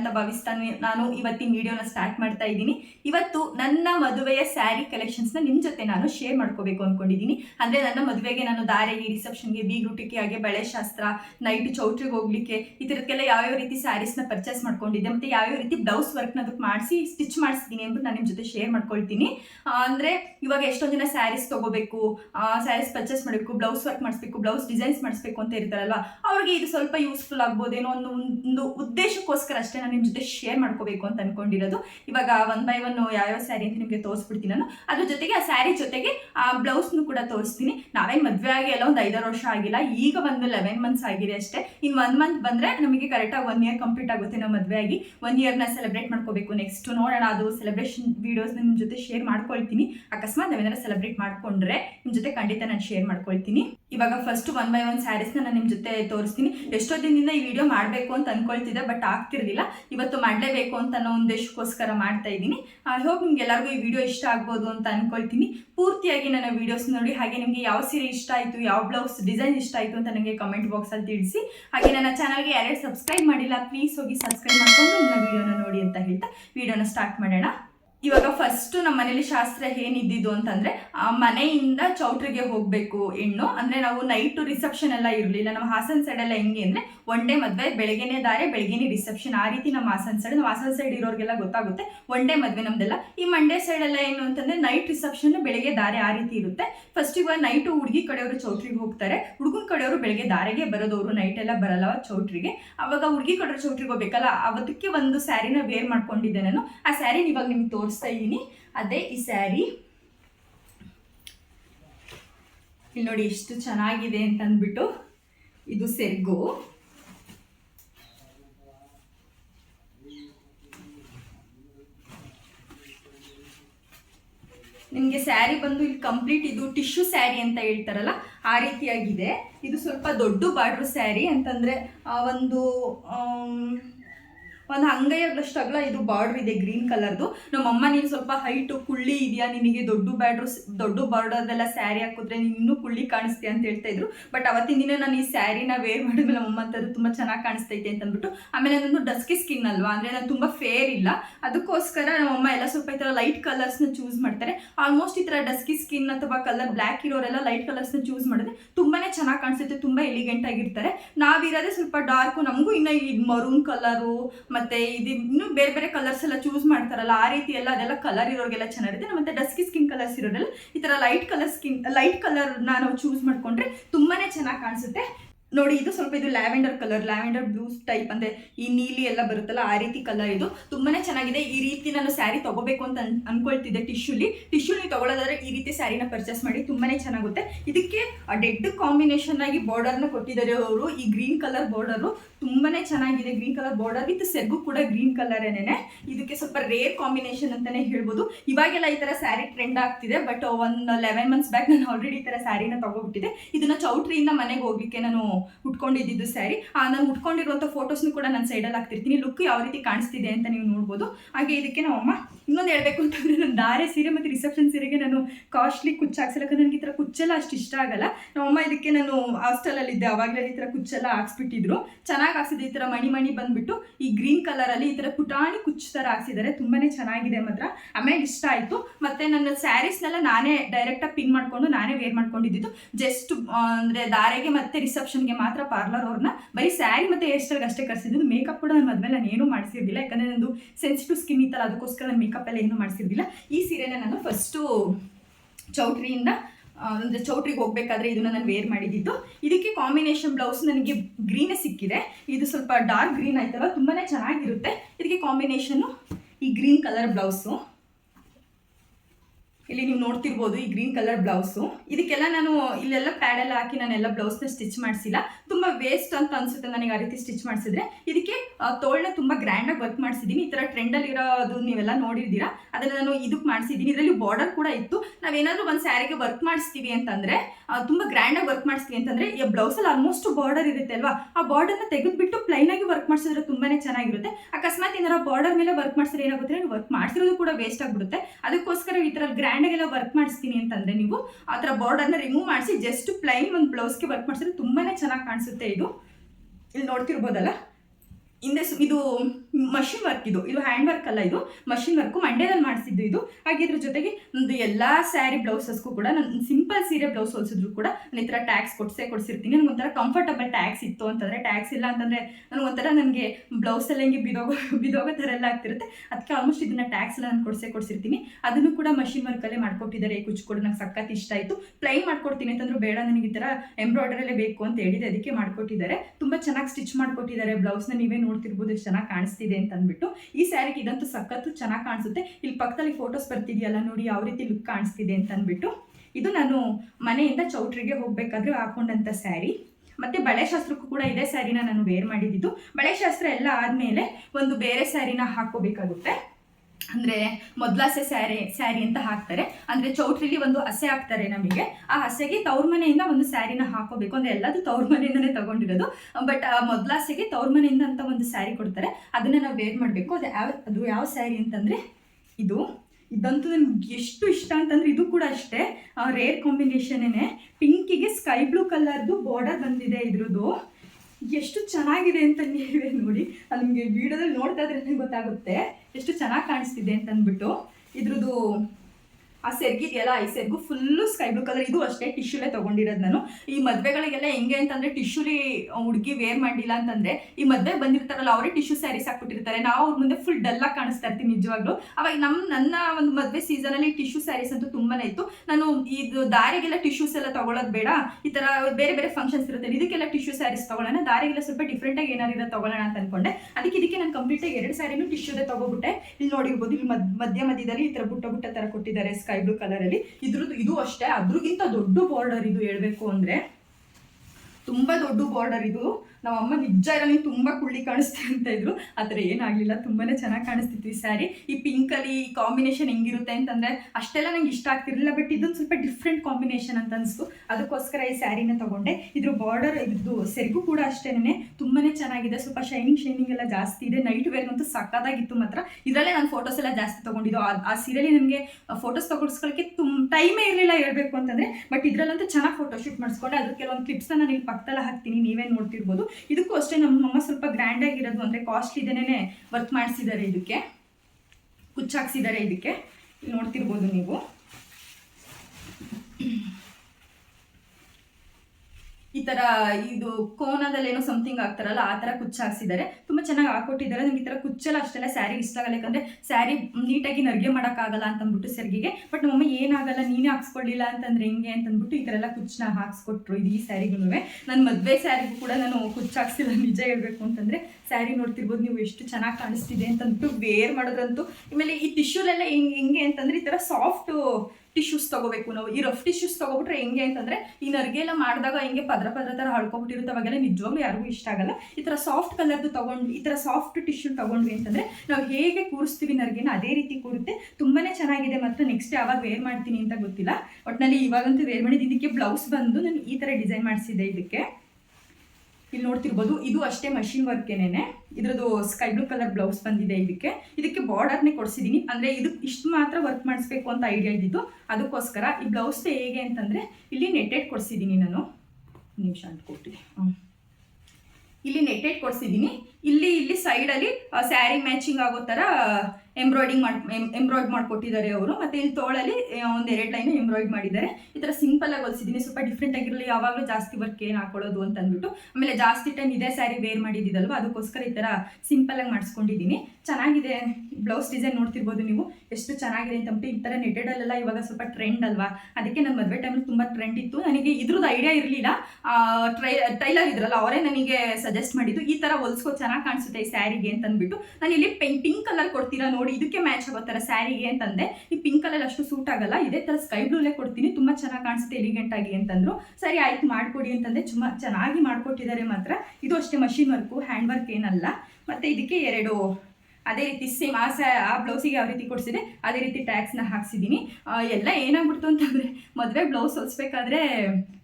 ಅಂತ ಭಾವಿಸ್ತಾನೆ ನಾನು ಇವತ್ತಿನ ವಿಡಿಯೋನ ಸ್ಟಾರ್ಟ್ ಮಾಡ್ತಾ ಇದ್ದೀನಿ. ಇವತ್ತು ನನ್ನ ಮದುವೆಯ ಸ್ಯಾರಿ ಕಲೆಕ್ಷನ್ಸ್ನ ನಿಮ್ಮ ಜೊತೆ ನಾನು ಶೇರ್ ಮಾಡ್ಕೋಬೇಕು ಅಂದ್ಕೊಂಡಿದ್ದೀನಿ ಅಂದರೆ ನನ್ನ ಮದುವೆಗೆ ನಾನು ದಾರೆಗೆ ರಿಸೆಪ್ಷನ್ಗೆ ಬೀಗ್ರುಟಿಗೆ ಹಾಗೆ ಬಳೆ ಶಾಸ್ತ್ರ ನೈಟ್ ಚೌಟ್ರಿಗೆ ಹೋಗ್ಲಿಕ್ಕೆ ಈ ಥರದಕ್ಕೆಲ್ಲ ಯಾವ್ಯಾವ ರೀತಿ ಸ್ಯಾರೀಸ್ನ ಪರ್ಚೇಸ್ ಮಾಡ್ಕೊಂಡಿದ್ದೆ, ಮತ್ತು ಯಾವ್ಯಾವ ರೀತಿ ಬ್ಲೌಸ್ ವರ್ಕ್ನ ಅದಕ್ಕೆ ಮಾಡಿಸಿ ಸ್ಟಿಚ್ ಮಾಡಿಸ್ತೀನಿ ಅಂದ್ಬಿಟ್ಟು ನಾನು ನಿಮ್ಮ ಜೊತೆ ಶೇರ್ ಮಾಡ್ಕೊಳ್ತೀನಿ. ಅಂದರೆ ಅಂದ್ರೆ ಇವಾಗ ಎಷ್ಟೊಂದು ಜನ ಸ್ಯಾರೀಸ್ ತಗೋಬೇಕು ಸ್ಯಾರೀಸ್ ಪರ್ಚೇಸ್ ಮಾಡಬೇಕು ಬ್ಲೌಸ್ ವರ್ಕ್ ಮಾಡಿಸ್ಬೇಕು ಬ್ಲೌಸ್ ಡಿಸೈನ್ಸ್ ಮಾಡಿಸ್ಬೇಕು ಅಂತ ಇರ್ತಾರಲ್ವ, ಅವ್ರಿಗೆ ಇದು ಸ್ವಲ್ಪ ಯೂಸ್ಫುಲ್ ಆಗ್ಬೋದೇನೋ ಒಂದು ಒಂದು ಉದ್ದೇಶಕ್ಕೋಸ್ಕರ ಅಷ್ಟೇ ನಾನು ನಿಮ್ಮ ಜೊತೆ ಶೇರ್ ಮಾಡ್ಕೋಬೇಕು ಅಂತ ಅನ್ಕೊಂಡಿರೋದು. ಇವಾಗ ಒನ್ ಬೈ ಒನ್ ಯಾವ್ಯಾವ ಸ್ಯಾರಿ ಅಂತ ನಿಮಗೆ ತೋರಿಸ್ಬಿಡ್ತೀನಿ ನಾನು. ಅದ್ರ ಜೊತೆಗೆ ಆ ಸ್ಯಾರಿ ಜೊತೆಗೆ ಆ ಬ್ಲೌಸ್ನು ಕೂಡ ತೋರಿಸ್ತೀನಿ. ನಾವೇನು ಮದುವೆ ಆಗಿ ಎಲ್ಲ ಒಂದು ಐದಾರು ವರ್ಷ ಆಗಿಲ್ಲ, ಈಗ ಒಂದು ಲೆವೆನ್ ಮಂತ್ಸ್ ಆಗಿದೆ ಅಷ್ಟೇ. ಇನ್ನು ಒನ್ ಮಂತ್ ಬಂದರೆ ನಮಗೆ ಕರೆಕ್ಟಾಗಿ ಒನ್ ಇಯರ್ ಕಂಪ್ಲೀಟ್ ಆಗುತ್ತೆ ನಾವು ಮದುವೆ ಆಗಿ. ಒನ್ ಇಯರ್ನ ಸೆಲೆಬ್ರೇಟ್ ಮಾಡ್ಕೋಬೇಕು. ನೆಕ್ಸ್ಟ್ ನೋಡೋಣ, ಅದು ಸೆಲೆಬ್ರೇಷನ್ ವೀಡಿಯೋಸ್ ನಿಮ್ಮ ಜೊತೆ ಶೇರ್ ಮಾಡ್ಕೊಳ್ತೀನಿ. ಅಕಸ್ಮಾತ್ ನಾವೇನಾದ್ರು ಸೆಲೆಬ್ರೇಟ್ ಮಾಡಿಕೊಂಡ್ರೆ ನಿಮ್ಮ ಜೊತೆ ಖಂಡಿತ ನಾನು ಶೇರ್ ಮಾಡ್ಕೊಳ್ತೀನಿ. ಇವಾಗ ಫಸ್ಟ್ ಒನ್ ಬೈ ಒನ್ ಸ್ಯಾರೀಸ್ನ ನಾನು ನಿಮ್ಮ ಜೊತೆ ತೋರಿಸ್ತೀನಿ. ಎಷ್ಟೋ ದಿನದಿಂದ ಈ ವಿಡಿಯೋ ಮಾಡಬೇಕು ಅಂತ ಅನ್ಕೊಳ್ತಿದ್ದೆ ಬಟ್ ಆಗ್ತಿರ್ಲಿಲ್ಲ. ಇವತ್ತು ಮಾಡಲೇಬೇಕು ಅಂತ ಅನ್ನೋ ಉದ್ದೇಶಕ್ಕೋಸ್ಕರ ಮಾಡ್ತಾ ಇದ್ದೀನಿ. ಐ ಹೋಪ್ ನಿಮ್ಗೆ ಎಲ್ಲರಿಗೂ ಈ ವಿಡಿಯೋ ಇಷ್ಟ ಆಗ್ಬೋದು ಅಂತ ಅನ್ಕೊಳ್ತೀನಿ. ಪೂರ್ತಿಯಾಗಿ ನನ್ನ ವಿಡಿಯೋಸ್ ನೋಡಿ, ಹಾಗೆ ನಿಮಗೆ ಯಾವ ಸೀರೆ ಇಷ್ಟ ಆಯಿತು, ಯಾವ ಬ್ಲೌಸ್ ಡಿಸೈನ್ ಇಷ್ಟ ಆಯಿತು ಅಂತ ನನಗೆ ಕಮೆಂಟ್ ಬಾಕ್ಸಲ್ಲಿ ತಿಳಿಸಿ. ಹಾಗೆ ನನ್ನ ಚಾನಲ್ಗೆ ಯಾರ್ಯಾರು ಸಬ್ಸ್ಕ್ರೈಬ್ ಮಾಡಿಲ್ಲ ಪ್ಲೀಸ್ ಹೋಗಿ ಸಬ್ಸ್ಕ್ರೈಬ್ ಮಾಡ್ಕೊಂಡು ನನ್ನ ವಿಡಿಯೋನ ನೋಡಿ ಅಂತ ಹೇಳ್ತಾ ವಿಡಿಯೋನ ಸ್ಟಾರ್ಟ್ ಮಾಡೋಣ. ಇವಾಗ ಫಸ್ಟ್ ನಮ್ಮ ಮನೇಲಿ ಶಾಸ್ತ್ರ ಏನಿದ್ದಿದ್ದು ಅಂತಂದ್ರೆ ಆ, ಮನೆಯಿಂದ ಚೌಟ್ರಿಗೆ ಹೋಗ್ಬೇಕು ಹೆಣ್ಣು. ಅಂದ್ರೆ ನಾವು ನೈಟ್ ರಿಸೆಪ್ಷನ್ ಎಲ್ಲ ಇರಲಿಲ್ಲ. ನಮ್ಮ ಹಾಸನ್ ಸೈಡ್ ಎಲ್ಲ ಹೆಂಗೆ ಅಂದ್ರೆ ಒನ್ ಡೇ ಮದ್ವೆ ಬೆಳಗ್ಗೆನೆ ದಾರೆ ಬೆಳಗ್ಗೆನೆ ರಿಸೆಪ್ಷನ್ ಆ ರೀತಿ ನಮ್ಮ ಹಾಸನ್ ಸೈಡ್ ನಮ್ಮ ಹಾಸನ್ ಸೈಡ್ ಇರೋರಿಗೆಲ್ಲ ಗೊತ್ತಾಗುತ್ತೆ. ಒನ್ ಡೇ ಮದ್ವೆ ನಮ್ದೆಲ್ಲ. ಈ ಮಂಡ್ಯ ಸೈಡ್ ಎಲ್ಲ ಏನು ಅಂತಂದ್ರೆ ನೈಟ್ ರಿಸೆಪ್ಷನ್ ಬೆಳಗ್ಗೆ ದಾರೆ ಆ ರೀತಿ ಇರುತ್ತೆ. ಫಸ್ಟ್ ಇವಾಗ ನೈಟು ಹುಡುಗಿ ಕಡೆಯವರು ಚೌಟ್ರಿಗೆ ಹೋಗ್ತಾರೆ. ಹುಡುಗನ ಕಡೆಯವರು ಬೆಳಗ್ಗೆ ದಾರೆಗೆ ಬರೋದವರು ನೈಟ್ ಎಲ್ಲ ಬರಲ್ಲ ಚೌಟ್ರಿಗೆ. ಅವಾಗ ಹುಡುಗಿ ಕಡೆಯವರು ಚೌಟ್ರಿಗೆ ಹೋಗ್ಬೇಕಲ್ಲ? ಅವತ್ತಕ್ಕೆ ಒಂದು ಸ್ಯಾರಿನ ವೇರ್ ಮಾಡ್ಕೊಂಡಿದ್ದೆ ನಾನು. ಆ ಸ್ಯಾರಿನ ಇವಾಗ ನಿಮ್ಗೆ ತೋರಿಸ್ತಾ ಇದ್ದೀನಿ. ಅದೇ ಈ ಸ್ಯಾರಿ. ಇಲ್ಲಿ ನೋಡಿ ಎಷ್ಟು ಚೆನ್ನಾಗಿದೆ ಅಂತ ಅಂದ್ಬಿಟ್ಟು ಇದು ಸೆರ್ಗು. ನಿಮಗೆ ಸ್ಯಾರಿ ಬಂದು ಇಲ್ಲಿ ಕಂಪ್ಲೀಟ್ ಇದು ಟಿಶ್ಯೂ ಸ್ಯಾರಿ ಅಂತ ಹೇಳ್ತಾರಲ್ಲ, ಆ ರೀತಿಯಾಗಿದೆ. ಇದು ಸ್ವಲ್ಪ ದೊಡ್ಡ ಬಾರ್ಡ್ರ್ ಸ್ಯಾರಿ ಅಂತಂದರೆ ಒಂದು ಒಂದು ಅಂಗೈಯಷ್ಟು ಅಗಲ ಇದು ಬಾರ್ಡರ್ ಇದೆ ಗ್ರೀನ್ ಕಲರ್ದು ನಮ್ಮಮ್ಮ, ನೀನು ಸ್ವಲ್ಪ ಹೈಟು ಕುಳ್ಳಿ ಇದೆಯಾ? ನಿನಗೆ ದೊಡ್ಡ ಬ್ಯಾಡ್ರು ದೊಡ್ಡ ಬಾರ್ಡರ್ದೆಲ್ಲ ಸ್ಯಾರಿ ಹಾಕಿದ್ರೆ ನೀನು ಕುಳ್ಳಿ ಕಾಣಿಸ್ತೀಯ? ಅಂತ ಹೇಳ್ತಾ ಇದ್ರು. ಬಟ್ ಅವತ್ತಿನ ದಿನ ನಾನು ಈ ಸ್ಯಾರಿನ ವೇರ್ ಮಾಡಿದ್ಮೇಲೆ ನಮ್ಮಮ್ಮ ಅಂತದ್ದು ತುಂಬ ಚೆನ್ನಾಗಿ ಕಾಣಿಸ್ತೈತೆ ಅಂತ ಅಂದ್ಬಿಟ್ಟು, ಆಮೇಲೆ ನನ್ನದು ಡಸ್ಕಿ ಸ್ಕಿನ್ ಅಲ್ವಾ? ಅಂದರೆ ನಾನು ತುಂಬ ಫೇರ್ ಇಲ್ಲ. ಅದಕ್ಕೋಸ್ಕರ ನಮ್ಮಮ್ಮ ಎಲ್ಲ ಸ್ವಲ್ಪ ಈ ಥರ ಲೈಟ್ ಕಲರ್ಸ್ನ ಚೂಸ್ ಮಾಡ್ತಾರೆ. ಆಲ್ಮೋಸ್ಟ್ ಈ ಥರ ಡಸ್ಕಿ ಸ್ಕಿನ್ ಅಥವಾ ಕಲರ್ ಬ್ಲ್ಯಾಕ್ ಇರೋರೆಲ್ಲ ಲೈಟ್ ಕಲರ್ಸ್ನ ಚೂಸ್ ಮಾಡಿದ್ರೆ ತುಂಬಾ ಚೆನ್ನಾಗಿ ಕಾಣಿಸುತ್ತೆ, ತುಂಬ ಎಲಿಗೆಂಟ್ ಆಗಿರ್ತಾರೆ. ನಾವಿರೋದೇ ಸ್ವಲ್ಪ ಡಾರ್ಕು ನಮಗೂ ಇನ್ನೂ ಈ ಮರೂನ್ ಕಲರು ಮತ್ತೆ ಇದು ಬೇರೆ ಬೇರೆ ಕಲರ್ಸ್ ಎಲ್ಲ ಚೂಸ್ ಮಾಡ್ತಾರಲ್ಲ, ಆ ರೀತಿ ಎಲ್ಲ ಅದೆಲ್ಲ ಕಲರ್ ಇರೋರಿಗೆಲ್ಲ ಚೆನ್ನಾಗಿದೆ. ಮತ್ತೆ ಡಸ್ಕಿ ಸ್ಕಿನ್ ಕಲರ್ಸ್ ಇರೋರೆಲ್ಲ ಈ ಥರ ಲೈಟ್ ಕಲರ್ ಸ್ಕಿನ್ ಲೈಟ್ ಕಲರ್ನ ನಾವು ಚೂಸ್ ಮಾಡ್ಕೊಂಡ್ರೆ ತುಂಬಾನೇ ಚೆನ್ನಾಗಿ ಕಾಣಿಸುತ್ತೆ. ನೋಡಿ, ಇದು ಸ್ವಲ್ಪ ಇದು lavender colour, lavender blue type ಅಂದ್ರೆ ಈ ನೀಲಿ ಎಲ್ಲ ಬರುತ್ತಲ್ಲ, ಆ ರೀತಿ ಕಲರ್ ಇದು. ತುಂಬಾನೇ ಚೆನ್ನಾಗಿದೆ. ಈ ರೀತಿ ನಾನು ಸ್ಯಾರಿ ತಗೋಬೇಕು ಅಂತ ಅನ್- ಅನ್ಕೊಳ್ತಿದ್ದೆ ಟಿಶ್ಯೂಲಿ. ಟಿಶ್ಯೂಲಿ ತಗೊಳ್ಳೋದಾದ್ರೆ ಈ ರೀತಿ ಸ್ಯಾರಿನ ಪರ್ಚೇಸ್ ಮಾಡಿ ತುಂಬಾನೇ ಚೆನ್ನಾಗುತ್ತೆ. ಇದಕ್ಕೆ ಡೆಡ್ ಕಾಂಬಿನೇಷನ್ ಆಗಿ ಬಾರ್ಡರ್ನ ಕೊಟ್ಟಿದ್ದಾರೆ ಅವರು. ಈ ಗ್ರೀನ್ ಕಲರ್ ಬಾರ್ಡರು ತುಂಬಾನೇ ಚೆನ್ನಾಗಿದೆ. ಗ್ರೀನ್ ಕಲರ್ ಬಾರ್ಡರ್ ವಿತ್ ಸೆಗ್ಗು ಕೂಡ ಗ್ರೀನ್ ಕಲರ್ ಏನೇನೆ. ಇದಕ್ಕೆ ಸ್ವಲ್ಪ ರೇರ್ ಕಾಂಬಿನೇಷನ್ ಅಂತಾನೆ ಹೇಳ್ಬೋದು. ಇವಾಗೆಲ್ಲ ಈ ತರ ಸ್ಯಾರಿ ಟ್ರೆಂಡ್ ಆಗ್ತಿದೆ ಬಟ್ ಒಂದು ಲೆವೆನ್ ಮಂತ್ಸ್ ಬ್ಯಾಕ್ ನಾನು ಆಲ್ರೆಡಿ ಈ ತರ ಸ್ಯಾರಿನ ತಗೋಬಿಟ್ಟಿದೆ ಇದನ್ನ ಚೌಟ್ರಿಯಿಂದ ಮನೆಗೆ ಹೋಗ್ಲಿಕ್ಕೆ ನಾನು ಉಟ್ಕೊಂಡಿದ್ದು ಸ್ಯಾರಿ ನಾನು ಉಟ್ಕೊಂಡಿರುವಂಥ ಫೋಟೋಸ್ನು ಕೂಡ ನಾನು ಸೈಡಲ್ಲಿ ಹಾಕ್ತಿರ್ತೀನಿ. ಲುಕ್ ಯಾವ ರೀತಿ ಕಾಣಿಸ್ತಿದೆ ಅಂತ ನೀವು ನೋಡ್ಬೋದು. ಹಾಗೆ ಇದಕ್ಕೆ ನಮ್ಮಮ್ಮ ಇನ್ನೊಂದು ಹೇಳ್ಬೇಕು ಅಂತಂದ್ರೆ ನಾನು ದಾರೆ ಸೀರೆ ಮತ್ತು ರಿಸೆಪ್ಷನ್ ಸೀರೆಗೆ ನಾನು ಕಾಸ್ಟ್ಲಿ ಕುಚ್ಚು ಹಾಕ್ಸಲ್ಲ. ನನಗೆ ಈ ಥರ ಕುಚ್ಚೆಲ್ಲ ಅಷ್ಟು ಇಷ್ಟ ಆಗಲ್ಲ. ನಮ್ಮಮ್ಮ ಇದಕ್ಕೆ ನಾನು ಹಾಸ್ಟೆಲಲ್ಲಿದ್ದೆ ಅವಾಗಲೇ ಈ ಥರ ಕುಚ್ಚೆಲ್ಲ ಹಾಕ್ಸ್ಬಿಟ್ಟಿದ್ರು. ಚೆನ್ನಾಗಿ ಹಾಕ್ಸಿದೆ. ಈ ಥರ ಮಣಿ ಮಣಿ ಬಂದ್ಬಿಟ್ಟು ಈ ಗ್ರೀನ್ ಕಲರಲ್ಲಿ ಈ ಥರ ಪುಟಾಣಿ ಕುಚ್ಚು ಥರ ಹಾಕ್ಸಿದ್ದಾರೆ. ತುಂಬಾನೇ ಚೆನ್ನಾಗಿದೆ ಮಾತ್ರ ಆಮೇಲೆ ಇಷ್ಟ ಆಯಿತು. ಮತ್ತು ನನ್ನ ಸ್ಯಾರೀಸ್ನೆಲ್ಲ ನಾನೇ ಡೈರೆಕ್ಟಾಗಿ ಪಿನ್ ಮಾಡಿಕೊಂಡು ನಾನೇ ವೇರ್ ಮಾಡ್ಕೊಂಡಿದ್ದು. ಜಸ್ಟ್ ಅಂದರೆ ದಾರೆಗೆ ಮತ್ತು ರಿಸೆಪ್ಷನ್ಗೆ ಮಾತ್ರ ಪಾರ್ಲರ್ ಅವ್ರನ್ನ ಬರೀ ಸ್ಯಾರಿ ಮತ್ತು ಹೇರ್ ಸ್ಟೈಲ್ಗೆ ಅಷ್ಟೇ ಕರ್ಸಿದ್ದು. ಮೇಕಪ್ ಕೂಡ ನನ್ನ ಮದುವೆ ನಾನು ಏನೂ ಮಾಡಿಸಿರ್ಲಿಲ್ಲ. ಯಾಕಂದರೆ ನಂದು ಸೆನ್ಸಿಟಿವ್ ಸ್ಕಿನ್ ಇತ್ತಲ್ಲ, ಅದಕ್ಕೋಸ್ಕರ ನಾನು ಮೇಕಪ್ ಎಲ್ಲ ಏನೂ ಮಾಡಿಸಿರ್ಲಿಲ್ಲ. ಈ ಸೀರೆನ ನಾನು ಫಸ್ಟು ಚೌಟ್ರಿಯಿಂದ ಅಂದರೆ ಚೌಟ್ರಿಗೆ ಹೋಗ್ಬೇಕಾದ್ರೆ ಇದನ್ನ ನಾನು ವೇರ್ ಮಾಡಿದ್ದು. ಇದಕ್ಕೆ ಕಾಂಬಿನೇಷನ್ ಬ್ಲೌಸ್ ನನಗೆ ಗ್ರೀನೇ ಸಿಕ್ಕಿದೆ. ಇದು ಸ್ವಲ್ಪ ಡಾರ್ಕ್ ಗ್ರೀನ್ ಆಯ್ತಲ್ಲ ತುಂಬಾ ಚೆನ್ನಾಗಿರುತ್ತೆ. ಇದಕ್ಕೆ ಕಾಂಬಿನೇಷನ್ನು ಈ ಗ್ರೀನ್ ಕಲರ್ ಬ್ಲೌಸು ಇಲ್ಲಿ ನೀವು ನೋಡ್ತಿರ್ಬೋದು ಈ ಗ್ರೀನ್ ಕಲರ್ ಬ್ಲೌಸು. ಇದಕ್ಕೆಲ್ಲ ನಾನು ಇಲ್ಲೆಲ್ಲ ಪ್ಯಾಡ್ ಎಲ್ಲ ಹಾಕಿ ನಾನೆಲ್ಲ ಬ್ಲೌಸ್ನ ಸ್ಟಿಚ್ ಮಾಡಿಸಿಲ್ಲ. ತುಂಬ ವೇಸ್ಟ್ ಅಂತ ಅನ್ಸುತ್ತೆ ನನಗೆ ಆ ರೀತಿ ಸ್ಟಿಚ್ ಮಾಡಿಸಿದ್ರೆ. ಇದಕ್ಕೆ ತೋಳನ್ನ ತುಂಬಾ ಗ್ರ್ಯಾಂಡಾಗಿ ವರ್ಕ್ ಮಾಡಿಸಿದ್ದೀನಿ ಈ ಥರ ಟ್ರೆಂಡಲ್ಲಿರೋದು ನೀವೆಲ್ಲ ನೋಡಿದ್ದೀರಾ ಅದನ್ನು ನಾನು ಇದಕ್ಕೆ ಮಾಡಿಸಿದ್ದೀನಿ ಇದರಲ್ಲಿ ಬಾರ್ಡರ್ ಕೂಡ ಇತ್ತು. ನಾವೇನಾದರೂ ಒಂದು ಸ್ಯಾರಿಗೆ ವರ್ಕ್ ಮಾಡಿಸ್ತೀವಿ ಅಂತಂದರೆ ತುಂಬ ಗ್ರ್ಯಾಂಡಾಗಿ ವರ್ಕ್ ಮಾಡಿಸ್ತೀವಿ ಅಂತಂದರೆ, ಈ ಬ್ಲೌಸಲ್ಲಿ ಆಲ್ಮೋಸ್ಟ್ ಬಾರ್ಡರ್ ಇರುತ್ತೆ ಅಲ್ವಾ? ಆ ಬಾರ್ಡರ್ನ ತೆಗೆದುಬಿಟ್ಟು ಪ್ಲೈನಾಗಿ ವರ್ಕ್ ಮಾಡಿಸಿದ್ರೆ ತುಂಬಾ ಚೆನ್ನಾಗಿರುತ್ತೆ. ಅಕಸ್ಮಾತ್ ಏನಾರ ಬಾರ್ಡರ್ ಮೇಲೆ ವರ್ಕ್ ಮಾಡಿಸಿದ್ರೆ ಏನಾಗುತ್ತೆ? ವರ್ಕ್ ಮಾಡಿಸಿರೋದು ಕೂಡ ವೇಸ್ಟ್ ಆಗಿಬಿಡುತ್ತೆ. ಅದಕ್ಕೋಸ್ಕರ ಈ ಥರ ಗ್ರ್ಯಾಂಡ್ ಗ್ರ್ಯಾಂಡಾಗೆಲ್ಲ ವರ್ಕ್ ಮಾಡಿಸ್ತೀನಿ ಅಂತಂದರೆ ನೀವು ಆ ಥರ ಬಾರ್ಡರ್ನ ರಿಮೂವ್ ಮಾಡಿಸಿ ಜಸ್ಟ್ ಪ್ಲೈನ್ ಒಂದು ಬ್ಲೌಸ್ಗೆ ವರ್ಕ್ ಮಾಡಿಸಿದ್ರೆ ತುಂಬಾ ಚೆನ್ನಾಗಿ ಕಾಣಿಸುತ್ತೆ ಇದು. ಇಲ್ಲಿ ನೋಡ್ತಿರ್ಬೋದಲ್ಲ? ಹಿಂದೆ ಇದು ಮಷಿನ್ ವರ್ಕ್ ಇದು. ಇದು ಹ್ಯಾಂಡ್ ವರ್ಕ್ ಅಲ್ಲ ಇದು. ಮಷಿನ್ ವರ್ಕು ಮಂಡ್ಯದಲ್ಲಿ ಮಾಡಿಸಿದ್ದು ಇದು. ಹಾಗೆ ಇದ್ರ ಜೊತೆಗೆ ಒಂದು ಎಲ್ಲ ಸ್ಯಾರಿ ಬ್ಲೌಸಸ್ಗೂ ಕೂಡ ನಾನು ಸಿಂಪಲ್ ಸೀರೆ ಬ್ಲೌಸ್ ಹೊಲಿಸಿದ್ರು ಕೂಡ ನಾನು ಈ ಥರ ಟ್ಯಾಕ್ಸ್ ಕೊಡ್ಸೇ ಕೊಡ್ಸಿರ್ತೀನಿ. ನನಗೆ ಒಂಥರ ಕಂಫರ್ಟಬಲ್ ಟ್ಯಾಕ್ಸ್ ಇತ್ತು ಅಂತಂದರೆ ಟ್ಯಾಕ್ಸ್ ಇಲ್ಲ ಅಂತಂದರೆ ನನಗೆ ಒಂಥರ ನನಗೆ ಬ್ಲೌಸ್ ಎಲ್ಲ ಹಿಂಗೆ ಬಿದೋಗೋ ಬಿದೋಗೋ ಥರ ಎಲ್ಲ ಆಗ್ತಿರುತ್ತೆ. ಅದಕ್ಕೆ ಆಲ್ಮೋಸ್ಟ್ ಇದನ್ನ ಟ್ಯಾಕ್ಸ್ ಎಲ್ಲ ನಾನು ಕೊಡಿಸೇ ಕೊಡ್ಸಿರ್ತೀನಿ. ಅದನ್ನು ಕೂಡ ಮಷಿನ್ ವರ್ಕಲ್ಲೇ ಮಾಡ್ಕೊಟ್ಟಿದ್ದಾರೆ. ಕುಚ್ಚು ಕೂಡ ನಂಗೆ ಸಖತ್ ಇಷ್ಟ ಆಯಿತು. ಪ್ಲೈನ್ ಮಾಡ್ಕೊಡ್ತೀನಿ ಅಂತಂದ್ರೆ ಬೇಡ, ನನಗೆ ಈ ಥರ ಎಂಬ್ರಾಯ್ಡರಲ್ಲೇ ಬೇಕು ಅಂತ ಹೇಳಿದೆ. ಅದಕ್ಕೆ ಮಾಡ್ಕೊಟ್ಟಿದ್ದಾರೆ. ತುಂಬ ಚೆನ್ನಾಗಿ ಸ್ಟಿಚ್ ಮಾಡ್ಕೊಟ್ಟಿದ್ದಾರೆ. ಬ್ಲೌಸ್ನ ನೀವೇ ನೋಡ್ತಿರ್ಬೋದು, ಎಷ್ಟು ಚೆನ್ನಾಗಿ ಕಾಣಿಸ್ತಿದೆ ಅಂತ ಅಂದ್ಬಿಟ್ಟು ಈ ಸ್ಯಾರಿಗೆ ಇದಂತೂ ಸಖತ್ತು ಚೆನ್ನಾಗಿ ಕಾಣಿಸುತ್ತೆ. ಇಲ್ಲಿ ಪಕ್ಕದಲ್ಲಿ ಫೋಟೋಸ್ ಬರ್ತಿದೆಯಲ್ಲ ನೋಡಿ, ಯಾವ ರೀತಿ ಲುಕ್ ಕಾಣಿಸ್ತಿದೆ ಅಂತ ಅಂದ್ಬಿಟ್ಟು ಇದು ನಾನು ಮನೆಯಿಂದ ಚೌಟ್ರಿಗೆ ಹೋಗ್ಬೇಕಾದ್ರೆ ಹಾಕೊಂಡಂತ ಸ್ಯಾರಿ. ಮತ್ತೆ ಬಳೆ ಶಾಸ್ತ್ರಕ್ಕೂ ಕೂಡ ಇದೇ ಸ್ಯಾರಿನ ನಾನು ವೇರ್ ಮಾಡಿದ್ದು. ಬಳೆ ಶಾಸ್ತ್ರ ಎಲ್ಲ ಆದಮೇಲೆ ಒಂದು ಬೇರೆ ಸ್ಯಾರಿನ ಹಾಕೋಬೇಕಾಗುತ್ತೆ ಅಂದರೆ ಮೊದಲಾಸೆ ಸ್ಯಾರಿ ಸ್ಯಾರಿ ಅಂತ ಹಾಕ್ತಾರೆ. ಅಂದರೆ ಚೌಟ್ರಿಲಿ ಒಂದು ಹಸೆ ಹಾಕ್ತಾರೆ ನಮಗೆ. ಆ ಹಸೆಗೆ ತವ್ರ ಮನೆಯಿಂದ ಒಂದು ಸ್ಯಾರಿನ ಹಾಕೋಬೇಕು. ಅಂದರೆ ಎಲ್ಲದೂ ತವ್ರ ಮನೆಯಿಂದನೇ ತಗೊಂಡಿರೋದು. ಬಟ್ ಮೊದಲಾಸೆಗೆ ತವ್ರ ಮನೆಯಿಂದ ಅಂತ ಒಂದು ಸ್ಯಾರಿ ಕೊಡ್ತಾರೆ. ಅದನ್ನು ನಾವು ವೇರ್ ಮಾಡಬೇಕು. ಅದು ಯಾವ ಅದು ಯಾವ ಸ್ಯಾರಿ ಅಂತಂದರೆ ಇದು. ಇದಂತೂ ನನಗೆ ಎಷ್ಟು ಇಷ್ಟ ಅಂತಂದ್ರೆ ಇದು ಕೂಡ ಅಷ್ಟೇ. ರೇರ್ ಕಾಂಬಿನೇಷನ್ನೇ ಪಿಂಕಿಗೆ ಸ್ಕೈ ಬ್ಲೂ ಕಲರ್ದು ಬಾರ್ಡರ್ ಬಂದಿದೆ ಇದ್ರದ್ದು. ಎಷ್ಟು ಚೆನ್ನಾಗಿದೆ ಅಂತ ನೀವೇ ನೋಡಿ. ಅದು ನಿಮಗೆ ವಿಡಿಯೋದಲ್ಲಿ ನೋಡ್ತಾ ಇದ್ರೆ ಗೊತ್ತಾಗುತ್ತೆ. ಎಷ್ಟು ಚೆನ್ನಾಗಿ ಕಾಣಿಸ್ತಿದೆ ಅಂತ ಅಂದ್ಬಿಟ್ಟು ಇದ್ರದ್ದು ಆ ಸೆರ್ಗಿದೆಯಲ್ಲ, ಈ ಸೆರ್ಗು ಫುಲ್ಲು ಸ್ಕೈ ಬ್ಲೂ ಕಲರ್ ಇದು ಅಷ್ಟೇ ಟಿಶ್ಯೂಲೇ ತೊಗೊಂಡಿರೋದು ನಾನು. ಈ ಮದುವೆಗಳಿಗೆಲ್ಲ ಹೆಂಗೆ ಅಂತಂದರೆ ಟಿಶ್ಯೂಲಿ ಹುಡುಗಿ ವೇರ್ ಮಾಡಿಲ್ಲ ಅಂತಂದರೆ, ಈ ಮದುವೆ ಬಂದಿರ್ತಾರಲ್ಲ, ಅವರೇ ಟಿಶ್ಯೂ ಸ್ಯಾರೀಸ್ ಹಾಕ್ಬಿಟ್ಟಿರ್ತಾರೆ. ನಾವು ಅವ್ರ ಮುಂದೆ ಫುಲ್ ಡಲ್ಲಾಗಿ ಕಾಣಿಸ್ತಾ ಇರ್ತೀನಿ ನಿಜವಾಗ್ಲೂ. ಅವಾಗ ನಮ್ಮ ನನ್ನ ಒಂದು ಮದುವೆ ಸೀಸನಲ್ಲಿ ಟಿಶ್ಯೂ ಸ್ಯಾರೀಸ್ ಅಂತೂ ತುಂಬಾ ಇತ್ತು. ನಾನು ಇದು ದಾರಿಗೆಲ್ಲ ಟಿಶ್ಯೂಸ್ ಎಲ್ಲ ತಗೊಳ್ಳೋದು ಬೇಡ. ಈ ಥರ ಬೇರೆ ಬೇರೆ ಫಂಕ್ಷನ್ಸ್ ಇರುತ್ತೆ. ಇದಕ್ಕೆಲ್ಲ ಟಿಶ್ಯೂ ಸ್ಯಾರೀಸ್ ತಗೊಳ್ಳೋಣ. ದಾರಿಗೆಲ್ಲ ಸ್ವಲ್ಪ ಡಿಫ್ರೆಂಟಾಗಿ ಏನಾರಿರೋ ತೊಗೊಳ್ಳೋಣ ಅಂತ ಅನ್ಕೊಂಡೆ. ಅದಕ್ಕೆ ಇದಕ್ಕೆ ನಾನು ಕಂಪ್ಲೀಟಾಗಿ ಎರಡು ಸ್ಯಾರಿನೂ ಟಿಶ್ಯೂದೇ ತಗೋಬಿಟ್ಟೆ. ಇಲ್ಲಿ ನೋಡಿರ್ಬೋದು, ಇಲ್ಲಿ ಮಧ್ಯ ಮಧ್ಯದಲ್ಲಿ ಈ ಥರ ಬುಟ್ಟ ಬುಟ್ಟ ಥರ ಕೊಟ್ಟಿದ್ದಾರೆ ಸ್ಕೈ ಬ್ಲೂ ಅಲ್ಲಿ. ಇದ್ರದ್ದು ಇದು ಅಷ್ಟೇ. ಅದ್ರಗಿಂತ ದೊಡ್ಡ ಬಾರ್ಡರ್ ಇದು ಹೇಳ್ಬೇಕು ಅಂದ್ರೆ ತುಂಬಾ ದೊಡ್ಡ ಬಾರ್ಡರ್ ಇದು. ನಮ್ಮ ಅಮ್ಮ ನಿಜ ಇರಲಿ ತುಂಬಾ ಕುಳ್ಳಿ ಕಾಣಿಸ್ತೆ ಅಂತ ಇದ್ರು. ಆ ಏನಾಗ್ಲಿಲ್ಲ, ತುಂಬಾನೇ ತುಂಬಾ ಚೆನ್ನಾಗಿ ಕಾಣಿಸ್ತಿತ್ತು ಈ ಸ್ಯಾರಿ. ಈ ಪಿಂಕಲ್ಲಿ ಈ ಕಾಂಬಿನೇಷನ್ ಹೆಂಗಿರುತ್ತೆ ಅಂತಂದ್ರೆ ಅಷ್ಟೆಲ್ಲ ನಂಗೆ ಇಷ್ಟ ಆಗ್ತಿರ್ಲಿಲ್ಲ ಬಟ್ ಇದೊಂದು ಸ್ವಲ್ಪ ಡಿಫ್ರೆಂಟ್ ಕಾಂಬಿನೇಷನ್ ಅಂತ ಅನಿಸ್ತು. ಅದಕ್ಕೋಸ್ಕರ ಈ ಸ್ಯಾರಿನ ತಗೊಂಡೆ. ಇದ್ರ ಬಾರ್ಡರ್ ಇದ್ರದ್ದು ಸೆರಗು ಕೂಡ ಅಷ್ಟೇನೆ. ತುಂಬಾನೇ ಚೆನ್ನಾಗಿದೆ. ಸ್ವಲ್ಪ ಶೈನಿಂಗ್ ಶೈನಿಂಗ್ ಎಲ್ಲ ಜಾಸ್ತಿ ಇದೆ. ನೈಟ್ ವೇರ್ ಅಂತೂ ಸಕ್ಕತ್ತಾಗಿತ್ತು ಮಾತ್ರ. ಇದರಲ್ಲೇ ನಾನು ಫೋಟೋಸ್ ಎಲ್ಲ ಜಾಸ್ತಿ ತಗೊಂಡಿದ್ದು. ಆ- ಸೀರೆಲಿ ನನಗೆ ಫೋಟೋಸ್ ತಗೊಳ್ಸ್ಕೊಳ್ಳೋಕ್ಕೆ ತುಂಬ ಟೈಮೇ ಇರಲಿಲ್ಲ ಹೇಳ್ಬೇಕು ಅಂತಂದ್ರೆ ಬಟ್ ಇದ್ರಲ್ಲಂತೂ ಚೆನ್ನಾಗಿ ಫೋಟೋ ಶೂಟ್ ಮಾಡಿಸ್ಕೊಂಡೆ. ಅದ್ರ ಕೆಲವೊಂದು ಕ್ಲಿಪ್ಸ್ನ ನಾನು ಇಲ್ಲಿ ಪಕ್ಕದಲ್ಲ ಹಾಕ್ತೀನಿ. ನೀವೇ ನೋಡ್ತಿರ್ಬೋದು. ಇದಕ್ಕೂ ಅಷ್ಟೇ ನಮ್ಮ ಅಮ್ಮ ಸ್ವಲ್ಪ ಗ್ರ್ಯಾಂಡ್ ಆಗಿರೋದು ಅಂದರೆ ಕಾಸ್ಟ್ಲಿದೇನೆ ವರ್ಕ್ ಮಾಡಿಸಿದ್ದಾರೆ ಇದಕ್ಕೆ. ಕುಚ್ಚಾಕ್ಸಿದ್ದಾರೆ ಇದಕ್ಕೆ. ನೋಡ್ತಿರ್ಬೋದು ನೀವು. ಈ ತರ ಇದು ಕೋನದಲ್ಲಿ ಏನೋ ಸಮಥಿಂಗ್ ಆಗ್ತಾರಲ್ಲ ಆ ತರ ಕುಚ್ಚ ಹಾಕ್ಸಿದ್ದಾರೆ ತುಂಬಾ ಚೆನ್ನಾಗಿ ಹಾಕೊಟ್ಟಿದ್ದಾರೆ ನಿಮ್ಗೆ ಈ ತರ ಕುಚ್ಚಲ್ಲ ಅಷ್ಟೆಲ್ಲ ಸ್ಯಾರಿ ಇಷ್ಟ ಆಗಲ್ಲ. ಯಾಕಂದ್ರೆ ಸ್ಯಾರಿ ನೀಟಾಗಿ ನರ್ಗೆ ಮಾಡೋಕ್ಕಾಗಲ್ಲ ಅಂತ ಅಂದ್ಬಿಟ್ಟು ಸೆರ್ಗಿಗೆ. ಬಟ್ ನಮ್ಮಮ್ಮ ಏನಾಗಲ್ಲ ನೀನೇ ಹಾಕ್ಸ್ಕೊಳ್ಳಿಲ್ಲ ಅಂತಂದ್ರೆ ಹೆಂಗೆ ಅಂತಂದ್ಬಿಟ್ಟು ಈ ಥರ ಎಲ್ಲ ಕುಚ್ಚನ್ನ ಹಾಕ್ಸ್ಕೊಟ್ರು. ಇದು ಈ ಸ್ಯಾರಿಗೂ ನನ್ನ ಮದುವೆ ಸ್ಯಾರಿಗೂ ಕೂಡ ನಾನು ಕುಚ್ಚ ಹಾಕ್ಸಿಲ್ಲ. ನಿಜ ಹೇಳ್ಬೇಕು ಅಂತಂದ್ರೆ ಸ್ಯಾರಿ ನೋಡ್ತಿರ್ಬೋದು. ನೀವು ಎಷ್ಟು ಚೆನ್ನಾಗಿ ಕಾಣಿಸ್ತಿದೆ ಅಂತಂದ್ಬಿಟ್ಟು ವೇರ್ ಮಾಡೋದ್ರಂತೂ. ಆಮೇಲೆ ಈ ಟಿಶ್ಯೂಲೆಲ್ಲ ಹೆಂಗೆ ಹೆಂಗೆ ಅಂತಂದ್ರೆ ಈ ತರ ಸಾಫ್ಟ್ ಟಿಶ್ಯೂಸ್ ತಗೋಬೇಕು ನಾವು. ಈ ರಫ್ ಟಿಶ್ಯೂಸ್ ತಗೋಬಿಟ್ರೆ ಹೆಂಗೆ ಅಂತಂದ್ರೆ, ಈ ನರ್ಗೆ ಎಲ್ಲ ಮಾಡಿದಾಗ ಹಿಂಗೆ ಪದ್ರ ಪದ್ರ ಥರ ಹಳ್ಕೊಬಿಟ್ಟಿರುತ್ತೆ ಅವಾಗೆಲ್ಲ ನಿಜವಾಗ್ಲೂ ಯಾರಿಗೂ ಇಷ್ಟ ಆಗಲ್ಲ. ಈ ಥರ ಸಾಫ್ಟ್ ಕಲರ್ದು ತಗೊಂಡು, ಈ ಥರ ಸಾಫ್ಟ್ ಟಿಶ್ಯೂ ತಗೊಂಡ್ವಿ ಅಂತಂದ್ರೆ, ನಾವು ಹೇಗೆ ಕೂರಿಸ್ತೀವಿ ನರ್ಗೆನ? ಅದೇ ರೀತಿ ಕೂರುತ್ತೆ. ತುಂಬಾನೇ ಚೆನ್ನಾಗಿದೆ. ಮಾತ್ರ ನೆಕ್ಸ್ಟ್ ಯಾವಾಗ ವೇರ್ ಮಾಡ್ತೀನಿ ಅಂತ ಗೊತ್ತಿಲ್ಲ. ಒಟ್ಟಿನಲ್ಲಿ ಇವಾಗಂತೂ ವೇರ್ ಮಾಡಿದ್ದು ಬ್ಲೌಸ್ ಬಂದು ನಾನು ಈ ಥರ ಡಿಸೈನ್ ಮಾಡಿಸಿದೆ ಇದಕ್ಕೆ. ಇಲ್ಲಿ ನೋಡ್ತಿರ್ಬೋದು, ಇದು ಅಷ್ಟೇ ಮಷಿನ್ ವರ್ಕೇನೆ ಇದ್ರದ್ದು ಸ್ಕೈ ಬ್ಲೂ ಕಲರ್ ಬ್ಲೌಸ್ ಬಂದಿದೆ ಇದಕ್ಕೆ ಇದಕ್ಕೆ ಬಾರ್ಡರ್ನೇ ಕೊಡಿಸಿದ್ದೀನಿ ಅಂದರೆ ಇದು ಇಷ್ಟು ಮಾತ್ರ ವರ್ಕ್ ಮಾಡಿಸ್ಬೇಕು ಅಂತ ಐಡಿಯಾ ಇದ್ದಿದ್ದು. ಅದಕ್ಕೋಸ್ಕರ ಈ ಬ್ಲೌಸ್ ಹೇಗೆ ಅಂತಂದರೆ ಇಲ್ಲಿ ನೆಟ್ಟೆಡ್ ಕೊಡಿಸಿದ್ದೀನಿ ನಾನು. ನಿಮಿಷ ಅಂತ ಕೊಟ್ಟಿ. ಇಲ್ಲಿ ನೆಟ್ಟೆಡ್ ಕೊಡಿಸಿದ್ದೀನಿ ಇಲ್ಲಿ ಇಲ್ಲಿ ಸೈಡಲ್ಲಿ ಸ್ಯಾರಿ ಮ್ಯಾಚಿಂಗ್ ಆಗೋ ಥರ ಎಂಬ್ರಾಯ್ಡಿಂಗ್ ಮಾಡಿ ಎಂಬ್ರಾಯ್ಡ್ ಮಾಡಿಕೊಟ್ಟಿದ್ದಾರೆ ಅವರು. ಮತ್ತು ಇಲ್ಲಿ ತೋಳಲ್ಲಿ ಒಂದು ಎರಡು ಲೈನ್ ಎಂಬ್ರಾಯ್ಡ್ ಮಾಡಿದ್ದಾರೆ. ಈ ಸಿಂಪಲ್ ಆಗಿ ಹೊಲಿಸಿದ್ದೀನಿ. ಸ್ವಲ್ಪ ಡಿಫ್ರೆಂಟ್ ಆಗಿರಲಿ. ಯಾವಾಗಲೂ ಜಾಸ್ತಿ ವರ್ಕ್ ಏನು ಹಾಕೊಳ್ಳೋದು ಅಂತ ಅಂದ್ಬಿಟ್ಟು ಆಮೇಲೆ ಜಾಸ್ತಿ ಟೈಮ್ ಇದೇ ಸ್ಯಾರಿ ವೇರ್ ಮಾಡಿದ್ದೀದಲ್ವ ಅದಕ್ಕೋಸ್ಕರ ಈ ಥರ ಸಿಂಪಲ್ ಆಗಿ ಮಾಡಿಸ್ಕೊಂಡಿದ್ದೀನಿ. ಚೆನ್ನಾಗಿದೆ. ಬ್ಲೌಸ್ ಡಿಸೈನ್ ನೋಡ್ತಿರ್ಬೋದು ನೀವು. ಎಷ್ಟು ಚೆನ್ನಾಗಿದೆ ಅಂತ ಅಂದ್ಬಿಟ್ಟು ಈ ಥರ ನೆಟೆಡಲ್ಲೆಲ್ಲ ಇವಾಗ ಸ್ವಲ್ಪ ಟ್ರೆಂಡ್ ಅಲ್ವಾ? ಅದಕ್ಕೆ ನನ್ನ ಮದುವೆ ಟೈಮಲ್ಲಿ ತುಂಬ ಟ್ರೆಂಡ್ ಇತ್ತು. ನನಗೆ ಇದ್ರದ್ದು ಐಡಿಯಾ ಇರಲಿಲ್ಲ. ಟ್ರೈ ಟೈಲರ್ ಇದ್ರಲ್ಲ, ಅವರೇ ನನಗೆ ಸಜೆಸ್ಟ್ ಮಾಡಿದ್ದು ಈ ಥರ ಹೊಲಿಸ್ಕೋ ಚೆನ್ನಾಗಿ ಕಾಣಿಸುತ್ತೆ ಈ ಸ್ಯಾರಿಗೆ ಅಂತ ಅಂದ್ಬಿಟ್ಟು ನಾನು ಇಲ್ಲಿ ಪೆಂಕ್ ಕಲರ್ ಕೊಡ್ತೀರಾ ನೋಡಿ, ಇದಕ್ಕೆ ಮ್ಯಾಚ್ ಆಗೋ ಥರ ಸ್ಯಾರಿಗೆ ಅಂತಂದೆ. ಈ ಪಿಂಕ್ ಕಲರ್ ಅಷ್ಟು ಸೂಟ್ ಆಗಲ್ಲ, ಇದೇ ಥರ ಸ್ಕೈ ಬ್ಲೂಲೇ ಕೊಡ್ತೀನಿ, ತುಂಬ ಚೆನ್ನಾಗಿ ಕಾಣಿಸುತ್ತೆ ಎಲಿಗೆಂಟ್ ಆಗಿ ಅಂತಂದ್ರು. ಸರಿ, ಆಯ್ತು, ಮಾಡ್ಕೊಡಿ ಅಂತಂದೆ. ತುಂಬ ಚೆನ್ನಾಗಿ ಮಾಡ್ಕೊಟ್ಟಿದ್ದಾರೆ ಮಾತ್ರ. ಇದು ಅಷ್ಟೇ ಮಷಿನ್ ವರ್ಕು ಹ್ಯಾಂಡ್ ವರ್ಕ್ ಏನಲ್ಲ. ಮತ್ತು ಇದಕ್ಕೆ ಎರಡು, ಅದೇ ರೀತಿ ಸೇಮ್ ಆ ಸ್ಯಾ, ಆ ಬ್ಲೌಸಿಗೆ ಯಾವ ರೀತಿ ಕೊಡಿಸಿದೆ, ಅದೇ ರೀತಿ ಟ್ಯಾಕ್ಸ್ನ ಹಾಕ್ಸಿದ್ದೀನಿ. ಹಾಕ್ಸಿದೀನಿ ಎಲ್ಲ ಏನಾಗ್ಬಿಡ್ತು ಅಂತಂದರೆ, ಮದುವೆ ಬ್ಲೌಸ್ ಹೊಲಿಸ್ಬೇಕಾದ್ರೆ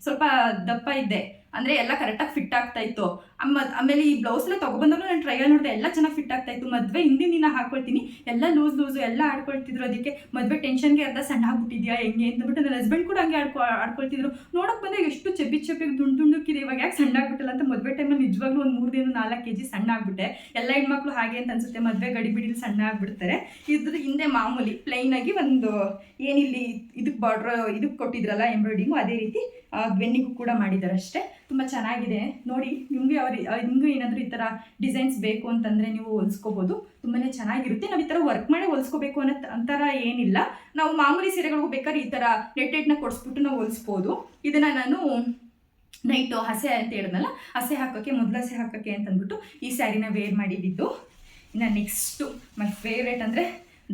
ಸ್ವಲ್ಪ ದಪ್ಪ ಇದ್ದೆ. ಅಂದರೆ ಎಲ್ಲ ಕರೆಕ್ಟಾಗಿ ಫಿಟ್ ಆಗ್ತಾ ಇತ್ತು. ಆಮ- ಆಮೇಲೆ ಈ ಬ್ಲೌಸ್ ಎಲ್ಲ ತೊಗೊಬಂದಾಗ ನಾನು ಟ್ರಯಲ್ ನೋಡಿದೆ ಎಲ್ಲ ಚೆನ್ನಾಗಿ ಫಿಟ್ ಆಗ್ತಾ ಇತ್ತು. ಮದುವೆ ಹಿಂದಿನ ದಿನ ಹಾಕೊಳ್ತೀನಿ. ಎಲ್ಲ ಲೂಸ್ ಲೂಸು ಎಲ್ಲ ಆಡ್ಕೊಳ್ತಿದ್ರು ಅದಕ್ಕೆ. ಮದುವೆ ಟೆನ್ಷನ್ಗೆ ಅರ್ಧ ಸಣ್ಣ ಆಗ್ಬಿಟ್ಟಿದ್ಯಾ, ಹೆಂಗೆ ಅಂತಬಿಟ್ಟು ನನ್ನ ಹಸ್ಬೆಂಡ್ ಕೂಡ ಹಂಗೆ ಆಡ್ಕೊ, ಆಡ್ಕೊಳ್ತಿದ್ರು. ನೋಡೋಕೆ ಬಂದಾಗ ಎಷ್ಟು ಚೆಬ್ಬಿ ಚೆಬ್ಬಿ ದುಂಡು ದುಂಡುಕ್ಕಿದೆ. ಇವಾಗ ಯಾಕೆ ಸಣ್ಣ ಆಗ್ಬಿಟ್ಟಲ್ಲ ಅಂತ ಮದುವೆ ಟೈಮಲ್ಲಿ ನಿಜವಾಗ್ಲೂ ಒಂದು ಮೂರು ದಿನ ನಾಲ್ಕು ಕೆ ಜಿ ಸಣ್ಣ ಆಗ್ಬಿಟ್ಟೆ. ಎಲ್ಲ ಹೆಣ್ಮಕ್ಳು ಹಾಗೆ ಅಂತ ಅನ್ಸುತ್ತೆ. ಮದುವೆ ಗಡಿಬಿಡಿಲಿ ಸಣ್ಣ ಆಗ್ಬಿಡ್ತಾರೆ. ಇದ್ರ ಹಿಂದೆ ಮಾಮೂಲಿ ಪ್ಲೈನ್ ಆಗಿ ಒಂದು ಏನಿಲ್ಲಿ ಇದಕ್ಕೆ ಬಾರ್ಡ್ರ್ ಇದಕ್ಕೆ ಕೊಟ್ಟಿದ್ರಲ್ಲ ಎಂಬ್ರಾಯ್ಡಿಂಗು ಅದೇ ರೀತಿ. ಬೆನ್ನಿಗೂ ಕೂಡ ಮಾಡಿದ್ದಾರೆ ಅಷ್ಟೇ ತುಂಬ ಚೆನ್ನಾಗಿದೆ. ನೋಡಿ, ನಿಮಗೆ ಅವ್ರ, ನಿಮಗೂ ಏನಾದರೂ ಈ ಥರ ಡಿಸೈನ್ಸ್ ಬೇಕು ಅಂತಂದರೆ ನೀವು ಹೊಲಿಸ್ಕೋಬೋದು. ತುಂಬಾ ಚೆನ್ನಾಗಿರುತ್ತೆ. ನಾವು ಈ ಥರ ವರ್ಕ್ ಮಾಡಿ ಹೊಲ್ಸ್ಕೋಬೇಕು ಅನ್ನೋ ಅಂತರ ಏನಿಲ್ಲ. ನಾವು ಮಾಮೂಲಿ ಸೀರೆಗಳಿಗೂ ಬೇಕಾದ್ರೆ ಈ ಥರ ನೆಟ್ಟೆಡ್ನ ಕೊಡಿಸ್ಬಿಟ್ಟು ನಾವು ಹೊಲಿಸ್ಬೋದು. ಇದನ್ನು ನಾನು ನೈಟು ಹಸೆ ಅಂತ ಹೇಳಿದ್ನಲ್ಲ, ಹಸೆ ಹಾಕೋಕ್ಕೆ, ಮೊದಲು ಹಸೆ ಹಾಕೋಕ್ಕೆ ಅಂತಂದ್ಬಿಟ್ಟು ಈ ಸ್ಯಾರಿನ ವೇರ್ ಮಾಡಿದ್ದು. ಇನ್ನು ನೆಕ್ಸ್ಟು ಮೈ ಫೇವ್ರೇಟ್ ಅಂದರೆ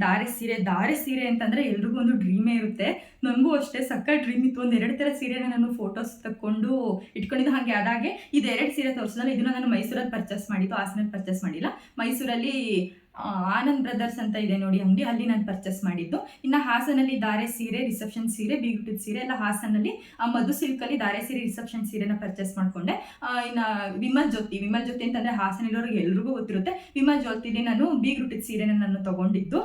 ದಾರೆ ಸೀರೆ ದಾರೆ ಸೀರೆ ಅಂತಂದರೆ ಎಲ್ರಿಗೂ ಒಂದು ಡ್ರೀಮೇ ಇರುತ್ತೆ. ನನಗೂ ಅಷ್ಟೇ ಸಕ್ಕ ಡ್ರೀಮ್ ಇತ್ತು. ಒಂದು ಎರಡು ಥರ ಸೀರೆನ ನಾನು ಫೋಟೋಸ್ ತಕ್ಕೊಂಡು ಇಟ್ಕೊಂಡಿದ್ದು ಹಾಗೆ ಅದಾಗೆ ಇದು ಎರಡು ಸೀರೆ ತೋರಿಸಿದ್ರೆ ಇದನ್ನ ನಾನು ಮೈಸೂರಲ್ಲಿ ಪರ್ಚೇಸ್ ಮಾಡಿದ್ದು ಹಾಸನಲ್ಲಿ ಪರ್ಚೇಸ್ ಮಾಡಿಲ್ಲ. ಮೈಸೂರಲ್ಲಿ ಆನಂದ್ ಬ್ರದರ್ಸ್ ಅಂತ ಇದೆ ನೋಡಿ ಅಂಗಡಿ. ಅಲ್ಲಿ ನಾನು ಪರ್ಚೇಸ್ ಮಾಡಿದ್ದು. ಇನ್ನು ಹಾಸನಲ್ಲಿ ಧಾರೆ ಸೀರೆ ರಿಸೆಪ್ಷನ್ ಸೀರೆ ಬೀಗುಟ್ಟಿದ ಸೀರೆ ಎಲ್ಲ ಹಾಸನಲ್ಲಿ ಆ, ಮಧು ಸಿಲ್ಕಲ್ಲಿ ಧಾರೆ ಸೀರೆ ರಿಸೆಪ್ಷನ್ ಸೀರೆನ ಪರ್ಚೇಸ್ ಮಾಡಿಕೊಂಡೆ. ಇನ್ನು ವಿಮಲ್ ಜ್ಯೋತಿ. ವಿಮಲ್ ಜ್ಯೋತಿ ಅಂತಂದರೆ ಹಾಸನಲ್ಲಿರೋರಿಗೆ ಎಲ್ರಿಗೂ ಗೊತ್ತಿರುತ್ತೆ. ವಿಮಲ್ ಜ್ಯೋತಿಲಿ ನಾನು ಬೀಗ್ರುಟ್ಟಿದ ಸೀರೆನ ನಾನು ತಗೊಂಡಿದ್ದು.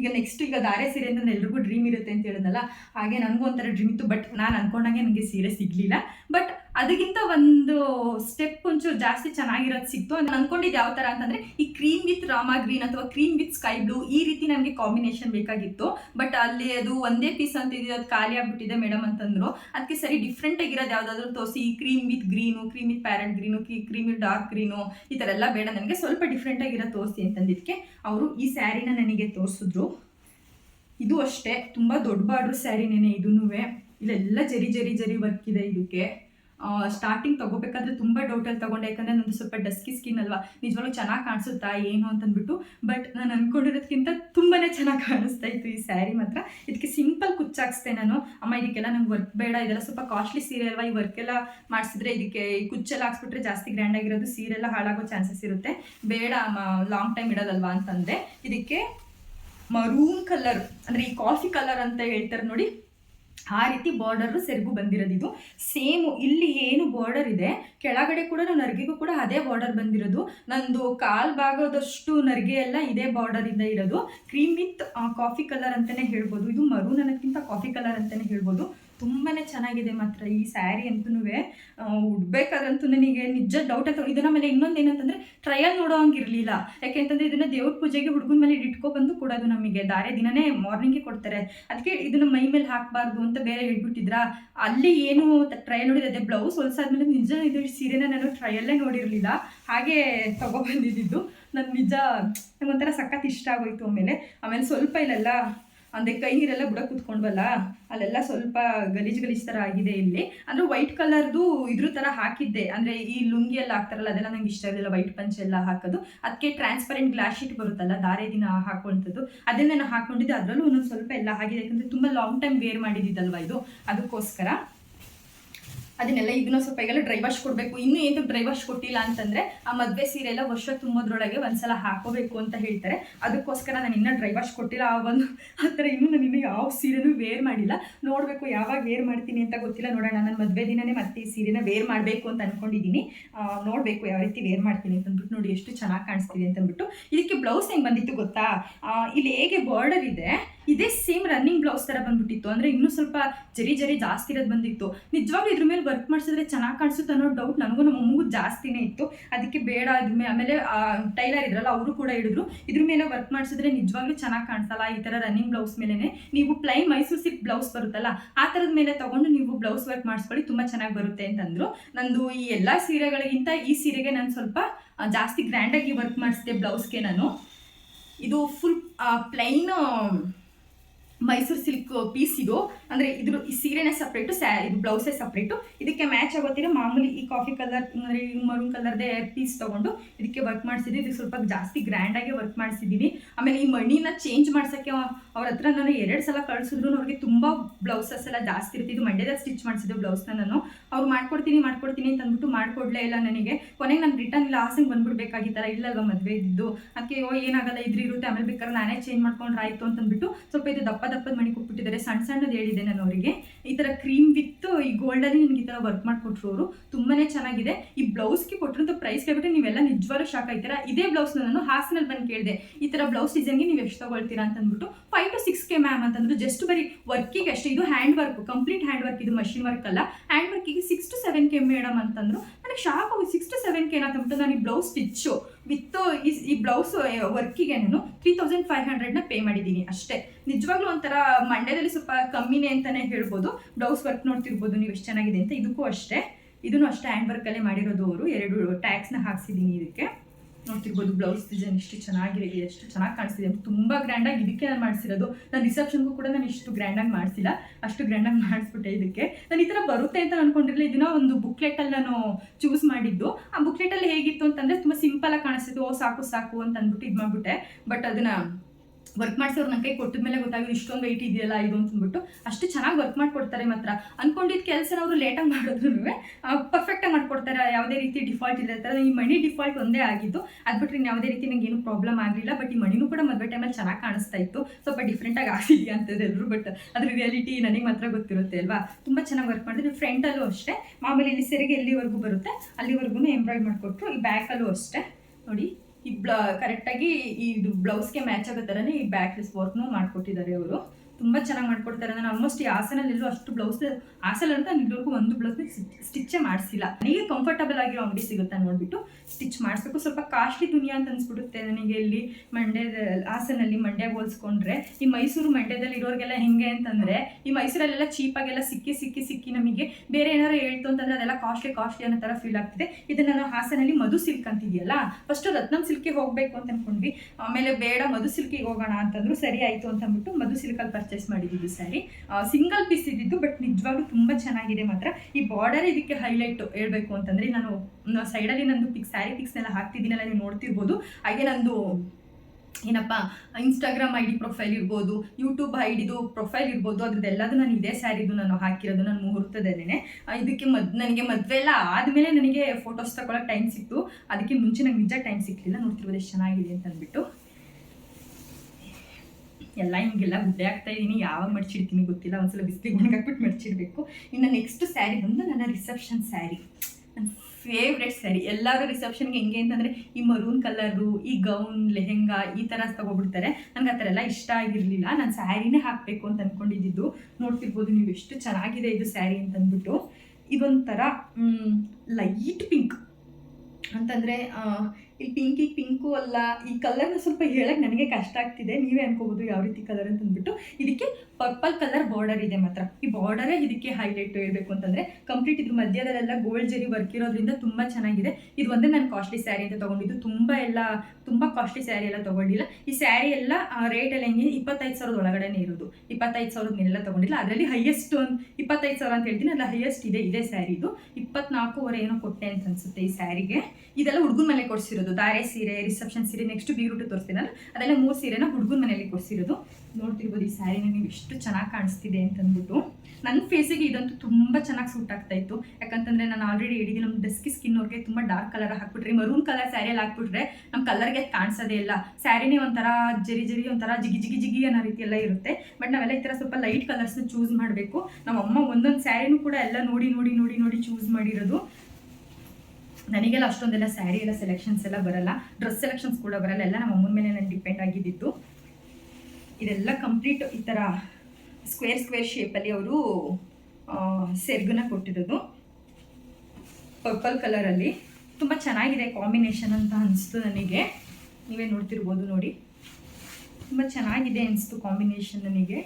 ಈಗ ನೆಕ್ಸ್ಟ್ ಈಗ ಧಾರೆ ಸೀರೆ ಅಂತಂದ್ರೆ ಎಲ್ರಿಗೂ ಡ್ರೀಮ್ ಇರುತ್ತೆ ಅಂತ ಹೇಳಿದ್ನಲ್ಲ ಹಾಗೆ ನನಗೂ ಒಂಥರ ಡ್ರೀಮ್ ಇತ್ತು ಬಟ್ ನಾನು ಅನ್ಕೊಂಡಂಗೆ ನನಗೆ ಸೀರೆ ಸಿಗಲಿಲ್ಲ. ಬಟ್ ಅದಕ್ಕಿಂತ ಒಂದು ಸ್ಟೆಪ್ ಒಂಚೂರು ಜಾಸ್ತಿ ಚೆನ್ನಾಗಿರೋದು ಸಿಕ್ತು. ನಾನು ಅನ್ಕೊಂಡಿದ್ದು ಯಾವ ಥರ ಅಂತಂದರೆ, ಈ ಕ್ರೀಮ್ ವಿತ್ ರಾಮಾ ಗ್ರೀನ್ ಅಥವಾ ಕ್ರೀಮ್ ವಿತ್ ಸ್ಕೈ ಬ್ಲೂ ಈ ರೀತಿ ನನಗೆ ಕಾಂಬಿನೇಷನ್ ಬೇಕಾಗಿತ್ತು. ಬಟ್ ಅಲ್ಲಿ ಅದು ಒಂದೇ ಪೀಸ್ ಅಂತ ಇದೆ, ಅದು ಖಾಲಿ ಆಗ್ಬಿಟ್ಟಿದೆ ಮೇಡಮ್ ಅಂತಂದ್ರು. ಅದಕ್ಕೆ ಸರಿ ಡಿಫ್ರೆಂಟ್ ಆಗಿರೋದು ಯಾವುದಾದ್ರೂ ತೋರಿಸಿ. Cream with green cream with parrot green cream with dark green ಈ ಥರ ಎಲ್ಲ ಬೇಡ. ನನಗೆ ಸ್ವಲ್ಪ ಡಿಫ್ರೆಂಟ್ ಆಗಿರೋ ತೋರಿಸಿ ಅಂತಂದಿದ್ದಕ್ಕೆ ಅವರು ಈ ಸ್ಯಾರಿನ ನನಗೆ ತೋರಿಸಿದ್ರು. ಇದು ಅಷ್ಟೇ. ತುಂಬ ದೊಡ್ಡ ಬಾರ್ಡ್ರ್ ಸ್ಯಾರಿನೇನೆ ಇದೂ ಇಲ್ಲೆಲ್ಲ ಜರಿ ಜರಿ ಜರಿ ವರ್ಕ್ ಇದೆ ಇದಕ್ಕೆ. ಸ್ಟಾರ್ಟಿಂಗ್ ತಗೋಬೇಕಾದ್ರೆ ತುಂಬ ಡೌಟಲ್ಲಿ ತಗೊಂಡೆ. ಯಾಕಂದ್ರೆ ನಂದು ಸ್ವಲ್ಪ ಡಸ್ಕಿ ಸ್ಕಿನ್ ಅಲ್ವಾ. ನಿಜವಾಗ್ಲೂ ಚೆನ್ನಾಗಿ ಕಾಣಿಸುತ್ತಾ, ಏನು ಅಂತಂದ್ಬಿಟ್ಟು. ಬಟ್ ನಾನು ಅನ್ಕೊಂಡಿರೋದಕ್ಕಿಂತ ತುಂಬಾ ಚೆನ್ನಾಗಿ ಕಾಣಿಸ್ತಾ ಇತ್ತು ಈ ಸ್ಯಾರಿ ಮಾತ್ರ. ಇದಕ್ಕೆ ಸಿಂಪಲ್ ಕುಚ್ಚಾಕ್ಸ್ತೆ ನಾನು. ಅಮ್ಮ, ಇದಕ್ಕೆಲ್ಲ ನಂಗೆ ವರ್ಕ್ ಬೇಡ. ಇದೆಲ್ಲ ಸ್ವಲ್ಪ ಕಾಸ್ಟ್ಲಿ ಸೀರೆ ಅಲ್ವಾ? ಈ ವರ್ಕ್ ಎಲ್ಲ ಮಾಡಿಸಿದ್ರೆ ಇದಕ್ಕೆ ಈ ಕುಚ್ಚೆಲ್ಲ ಹಾಕ್ಸ್ಬಿಟ್ರೆ ಜಾಸ್ತಿ ಗ್ರ್ಯಾಂಡ್ ಆಗಿರೋದು ಸೀರೆ ಎಲ್ಲ ಹಾಳಾಗೋ ಚಾನ್ಸಸ್ ಇರುತ್ತೆ. ಬೇಡ ಲಾಂಗ್ ಟೈಮ್ ಇಡೋದಲ್ವಾ ಅಂತಂದೆ. ಇದಕ್ಕೆ ಮರೂನ್ ಕಲರ್ ಅಂದರೆ ಈ ಕಾಫಿ ಕಲರ್ ಅಂತ ಹೇಳ್ತಾರೆ ನೋಡಿ. ಆ ರೀತಿ ಬಾರ್ಡರ್ ಸೆರಗು ಬಂದಿರೋದು. ಇದು ಸೇಮ್ ಇಲ್ಲಿ ಏನು ಬಾರ್ಡರ್ ಇದೆ, ಕೆಳಗಡೆ ಕೂಡ ನಾವು ನರಿಗೆಗೂ ಕೂಡ ಅದೇ ಬಾರ್ಡರ್ ಬಂದಿರೋದು. ನಂದು ಕಾಲ್ ಭಾಗದಷ್ಟು ನರ್ಗೆ ಎಲ್ಲ ಇದೇ ಬಾರ್ಡರ್ ಇಂದ ಇರೋದು. ಕ್ರೀಮ್ ವಿತ್ ಕಾಫಿ ಕಲರ್ ಅಂತಾನೆ ಹೇಳ್ಬೋದು. ಇದು ಮರೂನ್ ನನಕ್ಕಿಂತ ಕಾಫಿ ಕಲರ್ ಅಂತಾನೆ ಹೇಳ್ಬೋದು. ತುಂಬಾನೇ ಚೆನ್ನಾಗಿದೆ ಮಾತ್ರ ಈ ಸ್ಯಾರಿ ಅಂತೂ ಉಡ್ಬೇಕಾದ್ರಂತೂ ನನಗೆ ನಿಜ ಡೌಟ್ ಆಯ್ತು ಇದನ್ನ ಮೇಲೆ ಇನ್ನೊಂದು ಏನಂತಂದ್ರೆ ಟ್ರಯಲ್ ನೋಡೋ ಹಂಗಿರ್ಲಿಲ್ಲ. ಯಾಕೆಂತಂದ್ರೆ ಇದನ್ನ ದೇವ್ರ ಪೂಜೆಗೆ ಹುಡುಗನ ಮೇಲೆ ಇಟ್ಕೊ ಬಂದು ಕೊಡೋದು ನಮಗೆ. ದಾರೆ ದಿನನೇ ಮಾರ್ನಿಂಗೇ ಕೊಡ್ತಾರೆ. ಅದಕ್ಕೆ ಇದನ್ನ ಮೈ ಮೇಲೆ ಹಾಕಬಾರ್ದು ಅಂತ ಬೇರೆ ಹೇಳ್ಬಿಟ್ಟಿದ್ರ? ಅಲ್ಲಿ ಏನು ಟ್ರಯಲ್ ನೋಡಿದೆ. ಬ್ಲೌಸ್ ಹೊಲ್ಸಾದ್ಮೇಲೆ ನಿಜ ಇದು ಸೀರೆನ ನಾನು ಟ್ರಯಲ್ಲೇ ನೋಡಿರಲಿಲ್ಲ. ಹಾಗೆ ತಗೊಬಂದಿದ್ದು. ನನ್ನ ನಿಜ ನಂಗೊಂಥರ ಸಖತ್ ಇಷ್ಟ ಆಗೋಯ್ತು ಆಮೇಲೆ ಆಮೇಲೆ ಸ್ವಲ್ಪ ಇಲ್ಲೆಲ್ಲ ಅಂದರೆ ಕೈ ನೀರೆಲ್ಲ ಬುಡ ಕುತ್ಕೊಂಡ್ವಲ್ಲ, ಅಲ್ಲೆಲ್ಲ ಸ್ವಲ್ಪ ಗಲೀಜ್ ಗಲೀಜ್ ಥರ ಆಗಿದೆ ಇಲ್ಲಿ. ಅಂದರೆ ವೈಟ್ ಕಲರ್ದು ಇದ್ರ ಥರ ಹಾಕಿದ್ದೆ. ಅಂದರೆ ಈ ಲುಂಗಿ ಎಲ್ಲ ಹಾಕ್ತಾರಲ್ಲ, ಅದೆಲ್ಲ ನಂಗೆ ಇಷ್ಟ ಇರಲಿಲ್ಲ. ವೈಟ್ ಪಂಚ್ ಎಲ್ಲ ಹಾಕೋದು. ಅದಕ್ಕೆ ಟ್ರಾನ್ಸ್ಪರೆಂಟ್ ಗ್ಲಾಸ್ ಶೀಟ್ ಬರುತ್ತಲ್ಲ, ದಾರೆ ದಿನ ಹಾಕುವಂಥದ್ದು ಅದನ್ನೇ ನಾನು ಹಾಕೊಂಡಿದ್ದೆ. ಅದರಲ್ಲೂ ಒಂದೊಂದು ಸ್ವಲ್ಪ ಎಲ್ಲ ಆಗಿದೆ. ಯಾಕಂದರೆ ತುಂಬ ಲಾಂಗ್ ಟೈಮ್ ವೇರ್ ಮಾಡಿದ್ದಿದ್ದಲ್ವ ಇದು. ಅದಕ್ಕೋಸ್ಕರ. ಅದನ್ನೆಲ್ಲ ಇದನ್ನ ಸ್ವಲ್ಪ ಈಗೆಲ್ಲ ಡ್ರೈ ವಾಶ್ ಕೊಡಬೇಕು. ಇನ್ನೂ ಏನು ಡ್ರೈ ವಾಶ್ ಕೊಟ್ಟಿಲ್ಲ ಅಂತಂದ್ರೆ ಆ ಮದುವೆ ಸೀರೆ ಎಲ್ಲ ವರ್ಷ ತುಂಬೋದ್ರೊಳಗೆ ಒಂದ್ಸಲ ಹಾಕೋಬೇಕು ಅಂತ ಹೇಳ್ತಾರೆ. ಅದಕ್ಕೋಸ್ಕರ ನಾನು ಇನ್ನೂ ಡ್ರೈ ವಾಶ್ ಕೊಟ್ಟಿಲ್ಲ. ಆ ಒಂದು ಆ ಥರ ಇನ್ನೂ ನಾನು ಇನ್ನೂ ಯಾವ ಸೀರೆನೂ ವೇರ್ ಮಾಡಿಲ್ಲ. ನೋಡಬೇಕು ಯಾವಾಗ ವೇರ್ ಮಾಡ್ತೀನಿ ಅಂತ ಗೊತ್ತಿಲ್ಲ. ನೋಡೋಣ, ನಾನು ಮದುವೆ ದಿನನೇ ಮತ್ತೆ ಈ ಸೀರೆನ ವೇರ್ ಮಾಡಬೇಕು ಅಂತ ಅಂದ್ಕೊಂಡಿದ್ದೀನಿ ನೋಡಬೇಕು ಯಾವ ರೀತಿ ವೇರ್ ಮಾಡ್ತೀನಿ ಅಂತ ಅಂದ್ಬಿಟ್ಟು ನೋಡಿ ಎಷ್ಟು ಚೆನ್ನಾಗಿ ಕಾಣಿಸ್ತಿದೆ ಅಂತಂದ್ಬಿಟ್ಟು. ಇದಕ್ಕೆ ಬ್ಲೌಸ್ ಹೆಂಗೆ ಬಂದಿತ್ತು ಗೊತ್ತಾ? ಇಲ್ಲಿ ಹೇಗೆ ಬಾರ್ಡರ್ ಇದೆ. ಇದೇ ಸೇಮ್ ರನ್ನಿಂಗ್ ಬ್ಲೌಸ್ ಥರ ಬಂದ್ಬಿಟ್ಟಿತ್ತು. ಅಂದರೆ ಇನ್ನೂ ಸ್ವಲ್ಪ ಜರಿ ಜರಿ ಜಾಸ್ತಿ ಇರೋದು ಬಂದಿತ್ತು. ನಿಜವಾಗ್ಲೂ ಇದ್ರ ಮೇಲೆ ವರ್ಕ್ ಮಾಡಿಸಿದ್ರೆ ಚೆನ್ನಾಗಿ ಕಾಣಿಸುತ್ತೆ ಅನ್ನೋ ಡೌಟ್ ನನಗೂ ನಮ್ಮ ಜಾಸ್ತಿನೇ ಇತ್ತು. ಅದಕ್ಕೆ ಬೇಡ, ಇದ್ರ ಮೇಲೆ ಆಮೇಲೆ ಟೈಲರ್ ಇದ್ರಲ್ಲ ಅವರು ಕೂಡ ಹಿಡಿದ್ರು ಇದ್ರ ಮೇಲೆ ವರ್ಕ್ ಮಾಡಿಸಿದ್ರೆ ನಿಜವಾಗ್ಲೂ ಚೆನ್ನಾಗಿ ಕಾಣಿಸಲ್ಲ ಈ ಥರ ರನ್ನಿಂಗ್ ಬ್ಲೌಸ್ ಮೇಲೇ ನೀವು ಪ್ಲೈನ್ ಮೈಸೂರು ಸಿಲ್ಕ್ ಬ್ಲೌಸ್ ಬರುತ್ತಲ್ಲ, ಆ ಥರದ ಮೇಲೆ ತಗೊಂಡು ನೀವು ಬ್ಲೌಸ್ ವರ್ಕ್ ಮಾಡಿಸ್ಕೊಳ್ಳಿ, ತುಂಬ ಚೆನ್ನಾಗಿ ಬರುತ್ತೆ ಅಂತಂದ್ರು. ನಂದು ಈ ಎಲ್ಲ ಸೀರೆಗಳಿಗಿಂತ ಈ ಸೀರೆಗೆ ನಾನು ಸ್ವಲ್ಪ ಜಾಸ್ತಿ ಗ್ರ್ಯಾಂಡಾಗಿ ವರ್ಕ್ ಮಾಡಿಸಿದೆ ಬ್ಲೌಸ್ಗೆ ನಾನು. ಇದು full plain Mysuru silk piece ಇದು. ಅಂದರೆ ಇದ್ರ ಈ ಸೀರೆನೇ ಸಪ್ರೇಟು ಸ್ಯಾ ಇದು ಬ್ಲೌಸೇ ಸಪ್ರೇಟು ಇದಕ್ಕೆ ಮ್ಯಾಚ್ ಆಗೋತ್ತಿರೋ ಮಾಮೂಲಿ ಈ ಕಾಫಿ ಕಲರ್ ಅಂದರೆ ಮರೂನ್ ಕಲರ್ದೇ ಪೀಸ್ ತೊಗೊಂಡು ಇದಕ್ಕೆ ವರ್ಕ್ ಮಾಡಿಸಿದ್ವಿ. ಇದಕ್ಕೆ ಸ್ವಲ್ಪ ಜಾಸ್ತಿ ಗ್ರ್ಯಾಂಡಾಗಿ ವರ್ಕ್ ಮಾಡ್ಸಿದೀನಿ. ಆಮೇಲೆ ಈ ಮಣಿನ ಚೇಂಜ್ ಮಾಡ್ಸೋಕ್ಕೆ ಅವ್ರ ಹತ್ರ ನಾನು ಎರಡು ಸಲ ಕಳಿಸಿದ್ರು ಅವ್ರಿಗೆ ತುಂಬ ಬ್ಲೌಸಸ್ ಎಲ್ಲ ಜಾಸ್ತಿ ಇರುತ್ತೆ. ಇದು ಮಂಡ್ಯದಲ್ಲಿ ಸ್ಟಿಚ್ ಮಾಡಿಸಿದ್ದು ಬ್ಲೌಸ್ನ ನಾನು. ಅವ್ರು ಮಾಡ್ಕೊಡ್ತೀನಿ ಮಾಡ್ಕೊಡ್ತೀನಿ ಅಂತ ಅಂದ್ಬಿಟ್ಟು ಮಾಡ್ಕೊಡ್ಲೇ ಇಲ್ಲ ನನಗೆ. ಕೊನೆಗೆ ನಾನು ರಿಟರ್ನ್ ಇಲ್ಲ. ಹಾಸಂಗೆ ಬಂದ್ಬಿಡ್ಬೇಕಾಗಿತ್ತಲ್ಲ ಇಲ್ಲಲ್ವ ಮದುವೆ ಇದ್ದು ಅದಕ್ಕೆ, ಓ, ಏನಾಗಲ್ಲ, ಇದ್ರ ಇರುತ್ತೆ. ಆಮೇಲೆ ಬೇಕಾದ್ರೆ ನಾನೇ ಚೇಂಜ್ ಮಾಡ್ಕೊಂಡ್ರಾಯ್ತು ಅಂತ ಅಂತಂದ್ಬಿಟ್ಟು ಸ್ವಲ್ಪ ಇದು ದಪ್ಪ ದಪ್ಪದ ಮಣಿ ಕೊಟ್ಬಿಟ್ಟಿದ್ದಾರೆ. ಸಣ್ಣ ಸಣ್ಣದು ಹೇಳಿದೆ ನಾನು ಅವರಿಗೆ. ಈ ಥರ ಕ್ರೀಮ್ ವಿತ್ ಈ ಗೋಲ್ಡಲ್ಲಿ ನಿಮ್ಗೆ ಈ ಥರ ವರ್ಕ್ ಮಾಡಿಕೊಟ್ರು ಅವರು ತುಂಬಾನೇ ಚೆನ್ನಾಗಿದೆ. ಈ ಬ್ಲೌಸ್ಗೆ ಕೊಟ್ಟಿರೋದು ಪ್ರೈಸ್ ಕೇಳ್ಬಿಟ್ಟು ನೀವೆಲ್ಲ ನಿಜವಾಗ್ಲೂ ಶಾಕ್ ಆಯ್ತೀರಾ ಇದೇ ಬ್ಲೌಸ್ ನಾನು ಹಾಸನಲ್ಲಿ ಬಂದು ಕೇಳಿದೆ. ಈ ಥರ ಬ್ಲೌಸ್ ಡಿಸೈನ್ಗೆ ನೀವು ಎಷ್ಟು ತಗೊಳ್ತೀರಾ ಅಂತ ಅಂದ್ಬಿಟ್ಟು five to six K ma'am ಅಂತಂದ್ರು ಜಸ್ಟ್ ಬರೀ ವರ್ಕಿಗೆ ಅಷ್ಟೇ. ಇದು hand work complete hand work ಇದು ಮಷಿನ್ ವರ್ಕ್ ಅಲ್ಲ. Hand ವರ್ಕಿಗೆ six to seven K madam ಅಂತಂದ್ರು. ನನಗೆ ಶಾಕ್ ಆಗಿ ಸಿಕ್ಸ್ ಟು ಸೆವೆನ್ ಕೆ ಬಿಟ್ಟು ನಾನು ಈ ಬ್ಲೌಸ್ ಸ್ಟಿಚ್ಚು ವಿತ್ ಈ ಬ್ಲೌಸ್ ವರ್ಕಿಗೆ ನಾನು ತ್ರೀ ತೌಸಂಡ್ ಫೈವ್ ಹಂಡ್ರೆಡ್ನ ಪೇ ಮಾಡಿದ್ದೀನಿ ಅಷ್ಟೇ. ನಿಜವಾಗ್ಲೂ ಒಂಥರ ಮಂಡ್ಯದಲ್ಲಿ ಸ್ವಲ್ಪ ಕಮ್ಮಿನೇ ಅಂತಲೇ ಹೇಳ್ಬೋದು. ಬ್ಲೌಸ್ ವರ್ಕ್ ನೋಡ್ತಿರ್ಬೋದು ನೀವು ಎಷ್ಟು ಚೆನ್ನಾಗಿದೆ ಅಂತ ಇದಕ್ಕೂ ಅಷ್ಟೇ. ಇದನ್ನು ಅಷ್ಟೇ ಹ್ಯಾಂಡ್ ವರ್ಕಲ್ಲೇ ಮಾಡಿರೋದು ಅವರು. ಎರಡು ಟ್ಯಾಕ್ಸ್ನ ಹಾಕ್ಸಿದ್ದೀನಿ ಇದಕ್ಕೆ. ನೋಡ್ತಿರ್ಬೋದು ಬ್ಲೌಸ್ ಡಿಸೈನ್ ಎಷ್ಟು ಚೆನ್ನಾಗಿದೆ ಎಷ್ಟು ಚೆನ್ನಾಗಿ ಕಾಣಿಸ್ತಿದೆ. ಅಂತ ತುಂಬ ಗ್ರ್ಯಾಂಡಾಗಿ ಇದಕ್ಕೆ ನಾನು ಮಾಡಿಸಿರೋದು, ನಾನು ರಿಸೆಪ್ಷನ್ಗೂ ಕೂಡ ನಾನು ಇಷ್ಟು ಗ್ರ್ಯಾಂಡಾಗಿ ಮಾಡಿಸಿಲ್ಲ. ಅಷ್ಟು ಗ್ರ್ಯಾಂಡಾಗಿ ಮಾಡಿಸ್ಬಿಟ್ಟೆ ಇದಕ್ಕೆ. ನಾನು ಈ ಥರ ಬರುತ್ತೆ ಅಂತ ಅನ್ಕೊಂಡಿರಲಿಲ್ಲ. ಇದನ್ನ ಒಂದು ಬುಕ್ಲೆಟಲ್ಲಿ ನಾನು ಚೂಸ್ ಮಾಡಿದ್ದು. ಆ ಬುಕ್ಲೆಟಲ್ಲಿ ಹೇಗಿತ್ತು ಅಂತಂದರೆ ತುಂಬ ಸಿಂಪಲಾಗಿ ಕಾಣಿಸ್ತಿತ್ತು. ಓ, ಸಾಕು ಸಾಕು ಅಂತ ಅಂದ್ಬಿಟ್ಟು ಇದು ಮಾಡಿಬಿಟ್ಟೆ. ಬಟ್ ಅದನ್ನ ವರ್ಕ್ ಮಾಡಿಸೋರು ನನ್ನ ಕೈ ಕೊಟ್ಟಿದ ಮೇಲೆ ಗೊತ್ತಾಗಿದೆ ಇಷ್ಟೊಂದು ವೆಯ್ಟ್ ಇದೆಯಲ್ಲ ಇದು ಅಂತ ಅಂದ್ಬಿಟ್ಟು ಅಷ್ಟು ಚೆನ್ನಾಗಿ ವರ್ಕ್ ಮಾಡಿಕೊಡ್ತಾರೆ ಮಾತ್ರ. ಅನ್ಕೊಂಡಿದ್ದ ಕೆಲಸ ಅವರು ಲೇಟಾಗಿ ಮಾಡಿದ್ರು ಯಾವುದೇ ರೀತಿ ಡಿಫಾಲ್ಟ್ ಇಲ್ಲ ಥರ ಈ ಮಣಿ ಡಿಫಾಲ್ಟ್ ಒಂದೇ ಆಗಿದ್ದು, ಅದು ಬಿಟ್ಟರೆ ಯಾವುದೇ ರೀತಿ ನಂಗೆ ಏನು ಪ್ರಾಬ್ಲಮ್ ಆಗಲಿಲ್ಲ. ಬಟ್ ಈ ಮಣಿನೂ ಕೂಡ ಮದುವೆ ಟೈಮಲ್ಲಿ ಚೆನ್ನಾಗಿ ಕಾಣಿಸ್ತಾ ಇತ್ತು. ಸ್ವಲ್ಪ ಡಿಫ್ರೆಂಟಾಗಿ ಆಗಿದೆಯಾ ಅಂತಂದ್ರೆ ಎಲ್ಲರೂ ಬಟ್ ಅದ್ರ ರಿಯಾಲಿಟಿ ನನಗೆ ಮಾತ್ರ ಗೊತ್ತಿರುತ್ತೆ ಅಲ್ವಾ? ತುಂಬ ಚೆನ್ನಾಗಿ ವರ್ಕ್ ಮಾಡಿದ್ರೆ. ಫ್ರಂಟಲ್ಲೂ ಅಷ್ಟೇ. ಮಾಮೂಲಿ ಇಲ್ಲಿ ಸೆರೆಗೆ ಎಲ್ಲಿವರೆಗೂ ಬರುತ್ತೆ ಅಲ್ಲಿವರೆಗೂ ಎಂಬ್ರಾಯ್ಡ್ ಮಾಡಿಕೊಟ್ರು. ಈ ಬ್ಯಾಕಲ್ಲೂ ಅಷ್ಟೇ. ನೋಡಿ, ಈ ಬ್ಲ ಕರೆಕ್ಟಾಗಿ ಈ ಇದು ಬ್ಲೌಸ್ಗೆ ಮ್ಯಾಚ್ ಆಗೋ ಥರನೇ ಈ ಬ್ಯಾಕ್ ವರ್ಕ್ನೂ ಮಾಡಿಕೊಟ್ಟಿದ್ದಾರೆ ಅವರು ತುಂಬ ಚೆನ್ನಾಗಿ ಮಾಡ್ಕೊಡ್ತಾರೆ ನಾನು ಆಲ್ಮೋಸ್ಟ್ ಈ ಹಾಸನಲ್ಲೂ ಅಷ್ಟು ಬ್ಲೌಸ್ ಹಾಸಲ್ ಅಂತ ನಾನು ಒಂದು ಬ್ಲೌಸ್ ಸ್ಟಿಚ್ಚೇ ಮಾಡಿಸಿಲ್ಲ. ನನಗೆ ಕಂಫರ್ಟಬಲ್ ಆಗಿರೋ ಅಂಗಡಿ ಸಿಗುತ್ತೆ ನೋಡಿಬಿಟ್ಟು ಸ್ಟಿಚ್ ಮಾಡಿಸ್ಬೇಕು. ಸ್ವಲ್ಪ ಕಾಸ್ಟ್ಲಿ ದುನಿಯಾ ಅಂತ ಅನ್ಸ್ಬಿಡುತ್ತೆ ನನಗೆ ಇಲ್ಲಿ ಮಂಡ್ಯದ ಹಾಸನಲ್ಲಿ ಮಂಡ್ಯ ಹೋಲ್ಸ್ಕೊಂಡ್ರೆ. ಈ ಮೈಸೂರು ಮಂಡ್ಯದಲ್ಲಿ ಇರೋರಿಗೆಲ್ಲ ಹೆಂಗೆ ಅಂತಂದರೆ, ಈ ಮೈಸೂರಲ್ಲೆಲ್ಲ ಚೀಪಾಗೆಲ್ಲ ಸಿಕ್ಕಿ ಸಿಕ್ಕಿ ಸಿಕ್ಕಿ ನಮಗೆ ಬೇರೆ ಏನಾರು ಹೇಳ್ತು ಅಂತಂದ್ರೆ ಅದೆಲ್ಲ ಕಾಸ್ಟ್ಲಿ ಕಾಸ್ಟ್ಲಿ ಅನ್ನೋ ಥರ ಫೀಲ್ ಆಗ್ತಿದೆ. ಇದನ್ನ ನಾನು ಹಾಸನಲ್ಲಿ ಮಧು ಸಿಲ್ಕ್ ಅಂತಿದೆಯಲ್ಲ ಫಸ್ಟ್ ರತ್ನಂ ಸಿಲ್ಕಿಗೆ ಹೋಗಬೇಕು ಅಂತ ಅನ್ಕೊಂಡ್ವಿ. ಆಮೇಲೆ ಬೇಡ ಮಧು ಸಿಲ್ಕಿಗೆ ಹೋಗೋಣ ಅಂತಂದ್ರು ಸರಿ ಆಯಿತು ಅಂತ ಅಂದ್ಬಿಟ್ಟು ಮಧು ಸಿಲ್ಕಲ್ಲಿ ಪರ್ಚೇಸ್ ಮಾಡಿದ್ದು ಸ್ಯಾರಿ ಸಿಂಗಲ್ ಪೀಸ್ ಇದ್ದಿದ್ದು ಬಟ್ ನಿಜವಾಗ್ಲೂ ತುಂಬ ಚೆನ್ನಾಗಿದೆ ಮಾತ್ರ. ಈ ಬಾರ್ಡರ್ ಇದಕ್ಕೆ ಹೈಲೈಟ್ ಹೇಳ್ಬೇಕು ಅಂತಂದ್ರೆ, ನಾನು ಸೈಡಲ್ಲಿ ನಂದು ಪಿಕ್ ಸ್ಯಾರಿ ಪಿಕ್ಸ್ನೆಲ್ಲ ಹಾಕ್ತಿದ್ದೀನಲ್ಲ, ನೀವು ನೋಡ್ತಿರ್ಬೋದು. ಹಾಗೆ ನಂದು ಏನಪ್ಪ ಇನ್ಸ್ಟಾಗ್ರಾಮ್ ಐ ಡಿ ಪ್ರೊಫೈಲ್ ಇರ್ಬೋದು ಯೂಟ್ಯೂಬ್ ಐ ಡಿದು ಪ್ರೊಫೈಲ್ ಇರ್ಬೋದು, ಅದ್ರದ್ದೆಲ್ಲದು ನಾನು ಇದೇ ಸ್ಯಾರಿದು ನಾನು ಹಾಕಿರೋದು ನಾನು ಮುಹೂರ್ತದಲ್ಲೇ ಇದಕ್ಕೆ ಮದ್, ನನಗೆ ಮದುವೆ ಎಲ್ಲ ಆದಮೇಲೆ ನನಗೆ ಫೋಟೋಸ್ ತಗೊಳ್ಳೋಕೆ ಟೈಮ್ ಸಿಕ್ತು. ಅದಕ್ಕೆ ಮುಂಚೆ ನಂಗೆ ನಿಜ ಟೈಮ್ ಸಿಕ್ಕಲಿಲ್ಲ ನೋಡ್ತಿರ್ಬೋದು ಎಷ್ಟು ಚೆನ್ನಾಗಿದೆ ಅಂತ ಅಂದ್ಬಿಟ್ಟು ಎಲ್ಲ ಹಿಂಗೆಲ್ಲ ಗುಡ್ಡೆ ಆಗ್ತಾ ಇದ್ದೀನಿ ಯಾವಾಗ ಮಡ್ಚಿಡ್ತೀನಿ ಗೊತ್ತಿಲ್ಲ. ಒಂದ್ಸಲ ಬಿಸಿಲಿಗೆ ಒಣಗಾಕ್ಬಿಟ್ಟು ಮಡ್ಚಿಡ್ಬೇಕು. ಇನ್ನು ನೆಕ್ಸ್ಟ್ ಸ್ಯಾರಿ ಬಂದು ನನ್ನ ರಿಸೆಪ್ಷನ್ ಸ್ಯಾರಿ ನನ್ನ ಫೇವ್ರೆಟ್ ಸ್ಯಾರಿ ಎಲ್ಲರೂ ರಿಸೆಪ್ಷನ್ಗೆ ಹೆಂಗೆ ಅಂತಂದರೆ ಈ ಮರೂನ್ ಕಲರು ಈ ಗೌನ್ ಲೆಹೆಂಗಾ ಈ ಥರ ತಗೊಬಿಡ್ತಾರೆ. ನನಗೆ ಆ ಥರ ಎಲ್ಲ ಇಷ್ಟ ಆಗಿರಲಿಲ್ಲ. ನಾನು ಸ್ಯಾರಿನೇ ಹಾಕಬೇಕು ಅಂತ ಅಂದ್ಕೊಂಡಿದ್ದು ನೋಡ್ತಿರ್ಬೋದು ನೀವು ಎಷ್ಟು ಚೆನ್ನಾಗಿದೆ ಇದು ಸ್ಯಾರಿ ಅಂತ ಅಂದ್ಬಿಟ್ಟು ಇದೊಂಥರ ಲೈಟ್ ಪಿಂಕ್ ಅಂತಂದರೆ ಇಲ್ಲಿ ಪಿಂಕಿಗೆ ಪಿಂಕು ಅಲ್ಲ, ಈ ಕಲರ್ನ ಸ್ವಲ್ಪ ಹೇಳಕ್ಕೆ ನನಗೆ ಕಷ್ಟ ಆಗ್ತಿದೆ. ನೀವೇ ಅನ್ಕೋಬೋದು ಯಾವ ರೀತಿ ಕಲರ್ ಅಂತ ಅಂದ್ಬಿಟ್ಟು ಇದಕ್ಕೆ ಪರ್ಪಲ್ ಕಲರ್ ಬಾರ್ಡರ್ ಇದೆ ಮಾತ್ರ. ಈ ಬಾರ್ಡರೇ ಇದಕ್ಕೆ ಹೈಲೈಟ್ ಇರಬೇಕು ಅಂತಂದ್ರೆ ಕಂಪ್ಲೀಟ್ ಇದ್ರ ಮಧ್ಯದಲ್ಲೆಲ್ಲ ಗೋಲ್ಡ್ ಜರಿ ವರ್ಕ್ ಇರೋದ್ರಿಂದ ತುಂಬಾ ಚೆನ್ನಾಗಿದೆ. ಇದು ಒಂದೇ ನಾನು ಕಾಸ್ಟ್ಲಿ ಸ್ಯಾರಿ ಅಂತ ತಗೊಂಡಿದ್ದು. ತುಂಬಾ ಎಲ್ಲ, ತುಂಬಾ ಕಾಸ್ಟ್ಲಿ ಸ್ಯಾರಿ ಎಲ್ಲ ತಗೊಂಡಿಲ್ಲ. ಈ ಸ್ಯಾರಿ ಎಲ್ಲ ರೇಟ್ ಎಲ್ಲ ಹೆಂಗೆ? ಇಪ್ಪತ್ತೈದು ಸಾವಿರದ ಒಳಗಡೆನೇ ಇರೋದು. ಇಪ್ಪತ್ತೈದು ಸಾವಿರದ ಮೇಲೆಲ್ಲ ತೊಗೊಂಡಿಲ್ಲ. ಅದರಲ್ಲಿ ಹೈಯೆಸ್ಟ್ ಒಂದು, ಇಪ್ಪತ್ತೈದು ಸಾವಿರ ಅಂತ ಹೇಳ್ತೀನಿ. ಅಲ್ಲ ಹೈಯೆಸ್ಟ್ ಇದೆ, ಇದೇ ಸ್ಯಾರಿ ಇದು. ಇಪ್ಪತ್ನಾಲ್ಕೂವರೆ ಏನೋ ಕೊಟ್ಟೆ ಅಂತ ಅನ್ಸುತ್ತೆ ಈ ಸ್ಯಾರಿಗೆ ಇದೆಲ್ಲ ಹುಡುಗನ ಮನೆ ಕೊಡಿಸಿರೋದು. ದಾರೆ ಸೀರೆ ರಿಸೆಪ್ಷನ್ ಸೀರೆ ನೆಕ್ಸ್ಟ್ ಬೀಗ್ರೂಟು ತೋರಿಸ್ತೀನಲ್ಲ, ಅದೆಲ್ಲ ಮೂರು ಸೀರೆನ ಹುಡುಗನ ಮನೆಯಲ್ಲಿ ಕೊಡಿಸಿರೋದು. ನೋಡ್ತಿರ್ಬೋದು ಈ ಸ್ಯಾರಿನ ನೀವು ಎಷ್ಟು ಚೆನ್ನಾಗಿ ಕಾಣಿಸ್ತಿದೆ ಅಂತಂದ್ಬಿಟ್ಟು. ನನ್ನ ಫೇಸಿಗೆ ಇದಂತೂ ತುಂಬ ಚೆನ್ನಾಗಿ ಸೂಟ್ ಆಗ್ತಾ ಇತ್ತು. ಯಾಕಂತಂದ್ರೆ ನಾನು ಆಲ್ರೆಡಿ ಹೇಳಿದ್ದೀನಿ ನಮ್ಮ ಡಸ್ಕಿ ಸ್ಕಿನ್ ಅವ್ರಿಗೆ ತುಂಬ ಡಾರ್ಕ್ ಕಲರ್ ಹಾಕ್ಬಿಟ್ರಿ ಮರೂನ್ ಕಲರ್ ಸ್ಯಾರಿಯಲ್ಲಿ ಹಾಕ್ಬಿಟ್ರೆ ನಮ್ಮ ಕಲರ್ಗೆ ಕಾಣಿಸೋದೇ ಇಲ್ಲ. ಸ್ಯಾರಿನೇ ಒಂಥರ ಜರಿ ಜರಿ, ಒಂಥರ ಜಿಗಿ ಜಿಗಿ ಜಿಗಿ ಅನ್ನೋ ರೀತಿ ಎಲ್ಲ ಇರುತ್ತೆ. ಬಟ್ ನಾವೆಲ್ಲ ಈ ಥರ ಸ್ವಲ್ಪ ಲೈಟ್ ಕಲರ್ಸ್ನ ಚೂಸ್ ಮಾಡಬೇಕು. ನಮ್ಮ ಅಮ್ಮ ಒಂದೊಂದು ಸ್ಯಾರಿನೂ ಕೂಡ ಎಲ್ಲ ನೋಡಿ ನೋಡಿ ನೋಡಿ ನೋಡಿ ಚೂಸ್ ಮಾಡಿರೋದು. ನನಗೆಲ್ಲ ಅಷ್ಟೊಂದೆಲ್ಲ ಸ್ಯಾರಿ ಎಲ್ಲ ಸೆಲೆಕ್ಷನ್ಸ್ ಎಲ್ಲ ಬರಲ್ಲ. ಡ್ರೆಸ್ ಸೆಲೆಕ್ಷನ್ಸ್ ಕೂಡ ಬರಲ್ಲ. ಎಲ್ಲ ನಮ್ಮ ಅಮ್ಮನ ಮೇಲೆ ನಾನು ಡಿಪೆಂಡ್ ಆಗಿದ್ದಿತ್ತು. ಇದೆಲ್ಲ ಕಂಪ್ಲೀಟ್ ಈ ಥರ ಸ್ಕ್ವೇರ್ ಸ್ಕ್ವೇರ್ ಶೇಪಲ್ಲಿ ಅವರು ಸೆರ್ಗನ್ನ ಕೊಟ್ಟಿರೋದು. ಪರ್ಪಲ್ ಕಲರಲ್ಲಿ ತುಂಬ ಚೆನ್ನಾಗಿದೆ ಕಾಂಬಿನೇಷನ್ ಅಂತ ಅನಿಸ್ತು ನನಗೆ. ನೀವೇ ನೋಡ್ತಿರ್ಬೋದು ನೋಡಿ. ತುಂಬ ಚೆನ್ನಾಗಿದೆ ಅನಿಸ್ತು ಕಾಂಬಿನೇಷನ್ ನನಗೆ.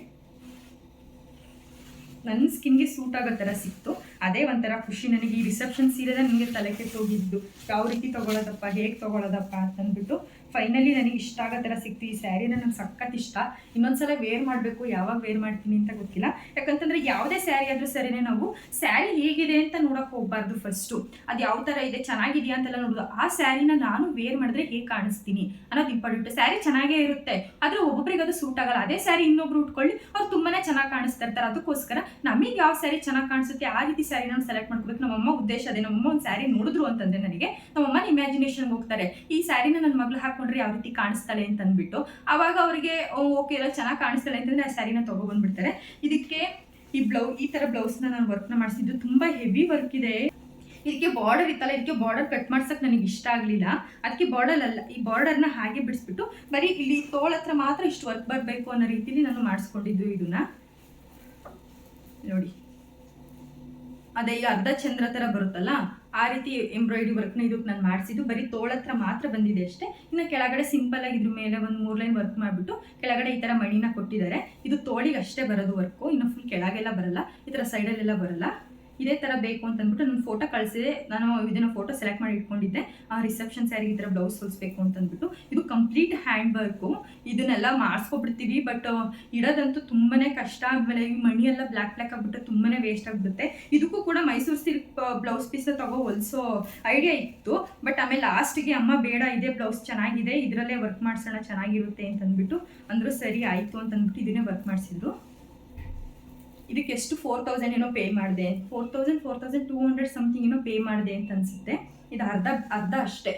ನನ್ನ ಸ್ಕಿನ್ಗೆ ಸೂಟ್ ಆಗೋ ಥರ ಸಿಕ್ತು. ಅದೇ ಒಂಥರ ಖುಷಿ ನನಗೆ. ಈ ರಿಸೆಪ್ಷನ್ ಸೀರೆದ ನನಗೆ ತಲೆ ಕೆಟ್ಟೋಗಿದ್ದು ಯಾವ ರೀತಿ ತೊಗೊಳೋದಪ್ಪ, ಹೇಗೆ ತೊಗೊಳೋದಪ್ಪ ಅಂತಂದ್ಬಿಟ್ಟು ಫೈನಲಿ ನನಗೆ ಇಷ್ಟ ಆಗೋ ಥರ ಸಿಕ್ತು. ಈ ಸ್ಯಾರಿನ ನನಗೆ ಸಖತ್ ಇಷ್ಟ. ಇನ್ನೊಂದ್ಸಲ ವೇರ್ ಮಾಡಬೇಕು. ಯಾವಾಗ ವೇರ್ ಮಾಡ್ತೀನಿ ಅಂತ ಗೊತ್ತಿಲ್ಲ. ಯಾಕಂತಂದ್ರೆ ಯಾವುದೇ ಸ್ಯಾರಿ ಆದರೂ ಸರಿನೇ ನಾವು ಸ್ಯಾರಿ ಹೇಗಿದೆ ಅಂತ ನೋಡೋಕೆ ಹೋಗ್ಬಾರ್ದು ಫಸ್ಟು ಅದು ಯಾವ ಥರ ಇದೆ? ಚೆನ್ನಾಗಿದೆಯಾ ಅಂತೆಲ್ಲ ನೋಡೋದು. ಆ ಸ್ಯಾರಿನ ನಾನು ವೇರ್ ಮಾಡಿದ್ರೆ ಹೇಗೆ ಕಾಣಿಸ್ತೀನಿ ಅನ್ನೋದು ಇಂಪಾರ್ಟೆಂಟ್. ಸ್ಯಾರಿ ಚೆನ್ನಾಗೇ ಇರುತ್ತೆ. ಆದರೆ ಒಬ್ಬೊಬ್ರಿಗೆ ಅದು ಸೂಟ್ ಆಗಲ್ಲ. ಅದೇ ಸ್ಯಾರಿ ಇನ್ನೊಬ್ರು ಉಟ್ಕೊಳ್ಳಿ, ಅವ್ರು ತುಂಬಾನೇ ಚೆನ್ನಾಗಿ ಕಾಣಿಸ್ತಾ ಇರ್ತಾರೆ. ಅದಕ್ಕೋಸ್ಕರ ನಮಗೆ ಯಾವ ಸ್ಯಾರಿ ಚೆನ್ನಾಗಿ ಕಾಣಿಸುತ್ತೆ, ಆ ರೀತಿ ಸ್ಯಾರಿ ನಾನು ಸೆಲೆಕ್ಟ್ ಮಾಡ್ಕೋಬೇಕು. ನಮ್ಮಮ್ಮ ಉದ್ದೇಶ ಅದೇ. ನಮ್ಮಮ್ಮ ಒಂದು ಸ್ಯಾರಿ ನೋಡಿದ್ರು ಅಂತಂದ್ರೆ ನನಗೆ, ನಮ್ಮಮ್ಮನ ಇಮ್ಯಾಜಿನೇಷನ್ಗೆ ಹೋಗ್ತಾರೆ. ಈ ಸ್ಯಾರಿನ ನನ್ನ ಮಗಳು ಹಾಕೊಂಡು ಹಾಕೊಂಡ್ರೆ ಯಾವ ರೀತಿ ಕಾಣಿಸ್ತಾಳೆ ಅಂತ ಅಂದ್ಬಿಟ್ಟು ಅವಾಗ ಅವರಿಗೆ ಓಕೆ ಎಲ್ಲ ಚೆನ್ನಾಗಿ ಕಾಣಿಸ್ತಾಳೆ ಅಂತಂದ್ರೆ ಆ ಸ್ಯಾರಿನ ತಗೊಬಂದ್ಬಿಡ್ತಾರೆ ಇದಕ್ಕೆ ಈ ಬ್ಲೌ, ಈ ತರ ಬ್ಲೌಸ್ನ ನಾನು ವರ್ಕ್ನ ಮಾಡಿಸಿದ್ದು ತುಂಬಾ ಹೆವಿ ವರ್ಕ್ ಇದೆ. ಇದಕ್ಕೆ ಬಾರ್ಡರ್ ಇತ್ತಲ್ಲ, ಇದಕ್ಕೆ ಬಾರ್ಡರ್ ಕಟ್ ಮಾಡ್ಸಕ್ ನನಗೆ ಇಷ್ಟ ಆಗಲಿಲ್ಲ. ಅದಕ್ಕೆ ಬಾರ್ಡರ್ ಅಲ್ಲ, ಈ ಬಾರ್ಡರ್ನ ಹಾಗೆ ಬಿಡಿಸ್ಬಿಟ್ಟು ಬರೀ ಇಲ್ಲಿ ತೋಳ ಹತ್ರ ಮಾತ್ರ ಇಷ್ಟು ವರ್ಕ್ ಬರಬೇಕು ಅನ್ನೋ ರೀತಿಲಿ ನಾನು ಮಾಡಿಸ್ಕೊಂಡಿದ್ದು ಇದನ್ನ. ನೋಡಿ. ಅದೇ ಈಗ ಅರ್ಧ ಚಂದ್ರ ತರ ಬರುತ್ತಲ್ಲ? ಆ ರೀತಿ ಎಂಬ್ರಾಯ್ಡ್ರಿ ವರ್ಕ್ನ ಇದಕ್ಕೆ ನಾನು ಮಾಡಿಸಿದ್ದು. ಬರೀ ತೋಳತ್ರ ಮಾತ್ರ ಬಂದಿದೆ ಅಷ್ಟೇ. ಇನ್ನು ಕೆಳಗಡೆ ಸಿಂಪಲ್ ಆಗಿ ಇದ್ರ ಮೇಲೆ ಒಂದು ಮೂರು ಲೈನ್ ವರ್ಕ್ ಮಾಡಿಬಿಟ್ಟು ಕೆಳಗಡೆ ಈ ತರ ಮಣಿನ ಕೊಟ್ಟಿದ್ದಾರೆ. ಇದು ತೋಳಿಗೆ ಅಷ್ಟೇ ಬರೋದು ವರ್ಕು ಇನ್ನು ಫುಲ್ ಕೆಳಗೆಲ್ಲ ಬರಲ್ಲ. ಈ ತರ ಸೈಡಲ್ಲೆಲ್ಲ ಬರಲ್ಲ. ಇದೇ ತರ ಬೇಕು ಅಂತ ಅಂದ್ಬಿಟ್ಟು ನಾನು ಫೋಟೋ ಕಳಿಸಿದೆ. ನಾನು ಇದನ್ನ ಫೋಟೋ ಸೆಲೆಕ್ಟ್ ಮಾಡಿ ಇಟ್ಕೊಂಡಿದ್ದೆ. ಆ ರಿಸೆಪ್ಷನ್ ಸ್ಯಾರಿ ಈ ತರ ಬ್ಲೌಸ್ ಅಂತ ಅಂದ್ಬಿಟ್ಟು. ಇದು ಕಂಪ್ಲೀಟ್ ಹ್ಯಾಂಡ್ ವರ್ಕು ಇದನ್ನೆಲ್ಲ ಮಾಡಿಸ್ಕೊಬಿಡ್ತೀವಿ ಬಟ್ ಇಡೋದಂತೂ ತುಂಬಾನೇ ಕಷ್ಟ ಆದ್ಮೇಲೆ ಈ ಮಣಿ ಎಲ್ಲ ಬ್ಲ್ಯಾಕ್ ಬ್ಲ್ಯಾಕ್ ಆಗ್ಬಿಟ್ಟು ತುಂಬಾನೇ ವೇಸ್ಟ್ ಆಗ್ಬಿಡುತ್ತೆ. ಇದಕ್ಕೂ ಕೂಡ ಮೈಸೂರು ಸಿಲ್ಕ್ ಬ್ಲೌಸ್ ಪೀಸ್ ತಗೋ ಹೊಲಿಸೋ ಐಡಿಯಾ ಇತ್ತು. ಬಟ್ ಆಮೇಲೆ ಲಾಸ್ಟ್ಗೆ ಅಮ್ಮ, ಬೇಡ, ಇದೇ ಬ್ಲೌಸ್ ಚೆನ್ನಾಗಿದೆ. ಇದರಲ್ಲೇ ವರ್ಕ್ ಮಾಡಿಸೋಣ, ಚೆನ್ನಾಗಿರುತ್ತೆ ಅಂತ ಅಂದ್ಬಿಟ್ಟು ಅಂದ್ರು ಸರಿ, ಆಯ್ತು ಅಂತ ಅಂದ್ಬಿಟ್ಟು ಇದನ್ನೇ ವರ್ಕ್ ಮಾಡಿಸಿದ್ರು. ಇದಕ್ಕೆ ಎಷ್ಟು ಫೋರ್ ತೌಸಂಡ್ ಏನೋ ಪೇ ಮಾಡಿದೆ? Four thousand four thousand two hundred something ಏನೋ ಪೇ ಮಾಡಿದೆ ಅಂತ ಅನ್ಸುತ್ತೆ. ಇದು ಅರ್ಧ ಅರ್ಧ ಅಷ್ಟೇ.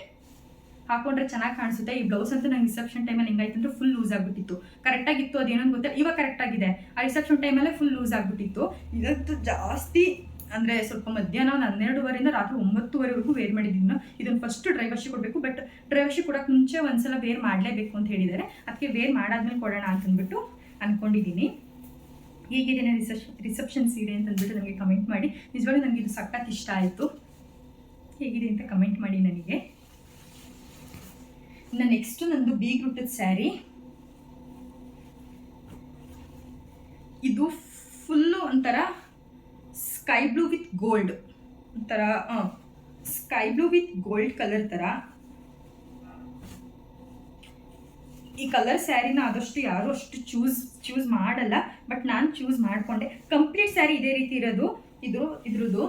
ಹಾಕೊಂಡ್ರೆ ಚೆನ್ನಾಗಿ ಕಾಣಿಸುತ್ತೆ. ಈ ಬ್ಲೌಸ್ ಅಂತೂ ನಂಗೆ ರಿಸೆಪ್ಷನ್ ಟೈಮಲ್ಲಿ ಹೆಂಗಾಯ್ತು ಅಂದ್ರೆ ಫುಲ್ ಲೂಸ್ ಆಗ್ಬಿಟ್ಟಿತ್ತು. ಕರೆಕ್ಟಾಗಿತ್ತು ಅದೇನೋ ಗೊತ್ತಿಲ್ಲ. ಇವಾಗ ಕರೆಕ್ಟಾಗಿದೆ ಆ ರಿಸೆಪ್ಷನ್ ಟೈಮಲ್ಲೇ ಫುಲ್ ಲೂಸ್ ಆಗ್ಬಿಟ್ಟಿತ್ತು. ಇದಂತೂ ಜಾಸ್ತಿ, ಅಂದ್ರೆ ಸ್ವಲ್ಪ ಮಧ್ಯಾಹ್ನ ಒಂದು ಹನ್ನೆರಡುವರೆಯಿಂದ ರಾತ್ರಿ ಒಂಬತ್ತುವರೆವರೆಗೂ ವೇರ್ ಮಾಡಿದ್ದೀನಿ ಇದನ್ನು ಫಸ್ಟ್ ಡ್ರೈ ವಾಶಿ ಕೊಡಬೇಕು. ಬಟ್ ಡ್ರೈ ವಾಶಿ ಕೊಡೋಕೆ ಮುಂಚೆ ಒಂದ್ಸಲ ವೇರ್ ಮಾಡಲೇಬೇಕು ಅಂತ ಹೇಳಿದ್ದಾರೆ. ಅದಕ್ಕೆ ವೇರ್ ಮಾಡಾದ್ಮೇಲೆ ಕೊಡೋಣ ಅಂತಂದ್ಬಿಟ್ಟು ಅನ್ಕೊಂಡಿದ್ದೀನಿ ಹೇಗಿದೆ ರಿಸೆಪ್ ರಿಸೆಪ್ಷನ್ ಸೀರೆ ಅಂತ ಅಂದ್ಬಿಟ್ಟು ನನಗೆ ಕಮೆಂಟ್ ಮಾಡಿ. ನಿಜವಾಗ್ಲೂ ನನಗೆ ಇದು ಸಖತ್ ಇಷ್ಟ ಆಯಿತು. ಹೇಗಿದೆ ಅಂತ ಕಮೆಂಟ್ ಮಾಡಿ ನನಗೆ. ಇನ್ನು ನೆಕ್ಸ್ಟ್ ನಂದು ಬಿ ರೂಟದ ಸ್ಯಾರಿ ಇದು ಫುಲ್ಲು ಒಂಥರ ಸ್ಕೈ ಬ್ಲೂ ವಿತ್ ಗೋಲ್ಡ್ ಒಂಥರ sky blue with gold colour ಥರ ಈ ಕಲರ್ ಸ್ಯಾರಿನ ಆದಷ್ಟು ಯಾರು ಅಷ್ಟು ಚೂಸ್ ಚೂಸ್ ಮಾಡಲ್ಲ ಬಟ್ ನಾನು ಚೂಸ್ ಮಾಡಿಕೊಂಡೆ. ಕಂಪ್ಲೀಟ್ ಸ್ಯಾರಿ ಇದೇ ರೀತಿ ಇರೋದು. ಇದು ಇದ್ರದ್ದು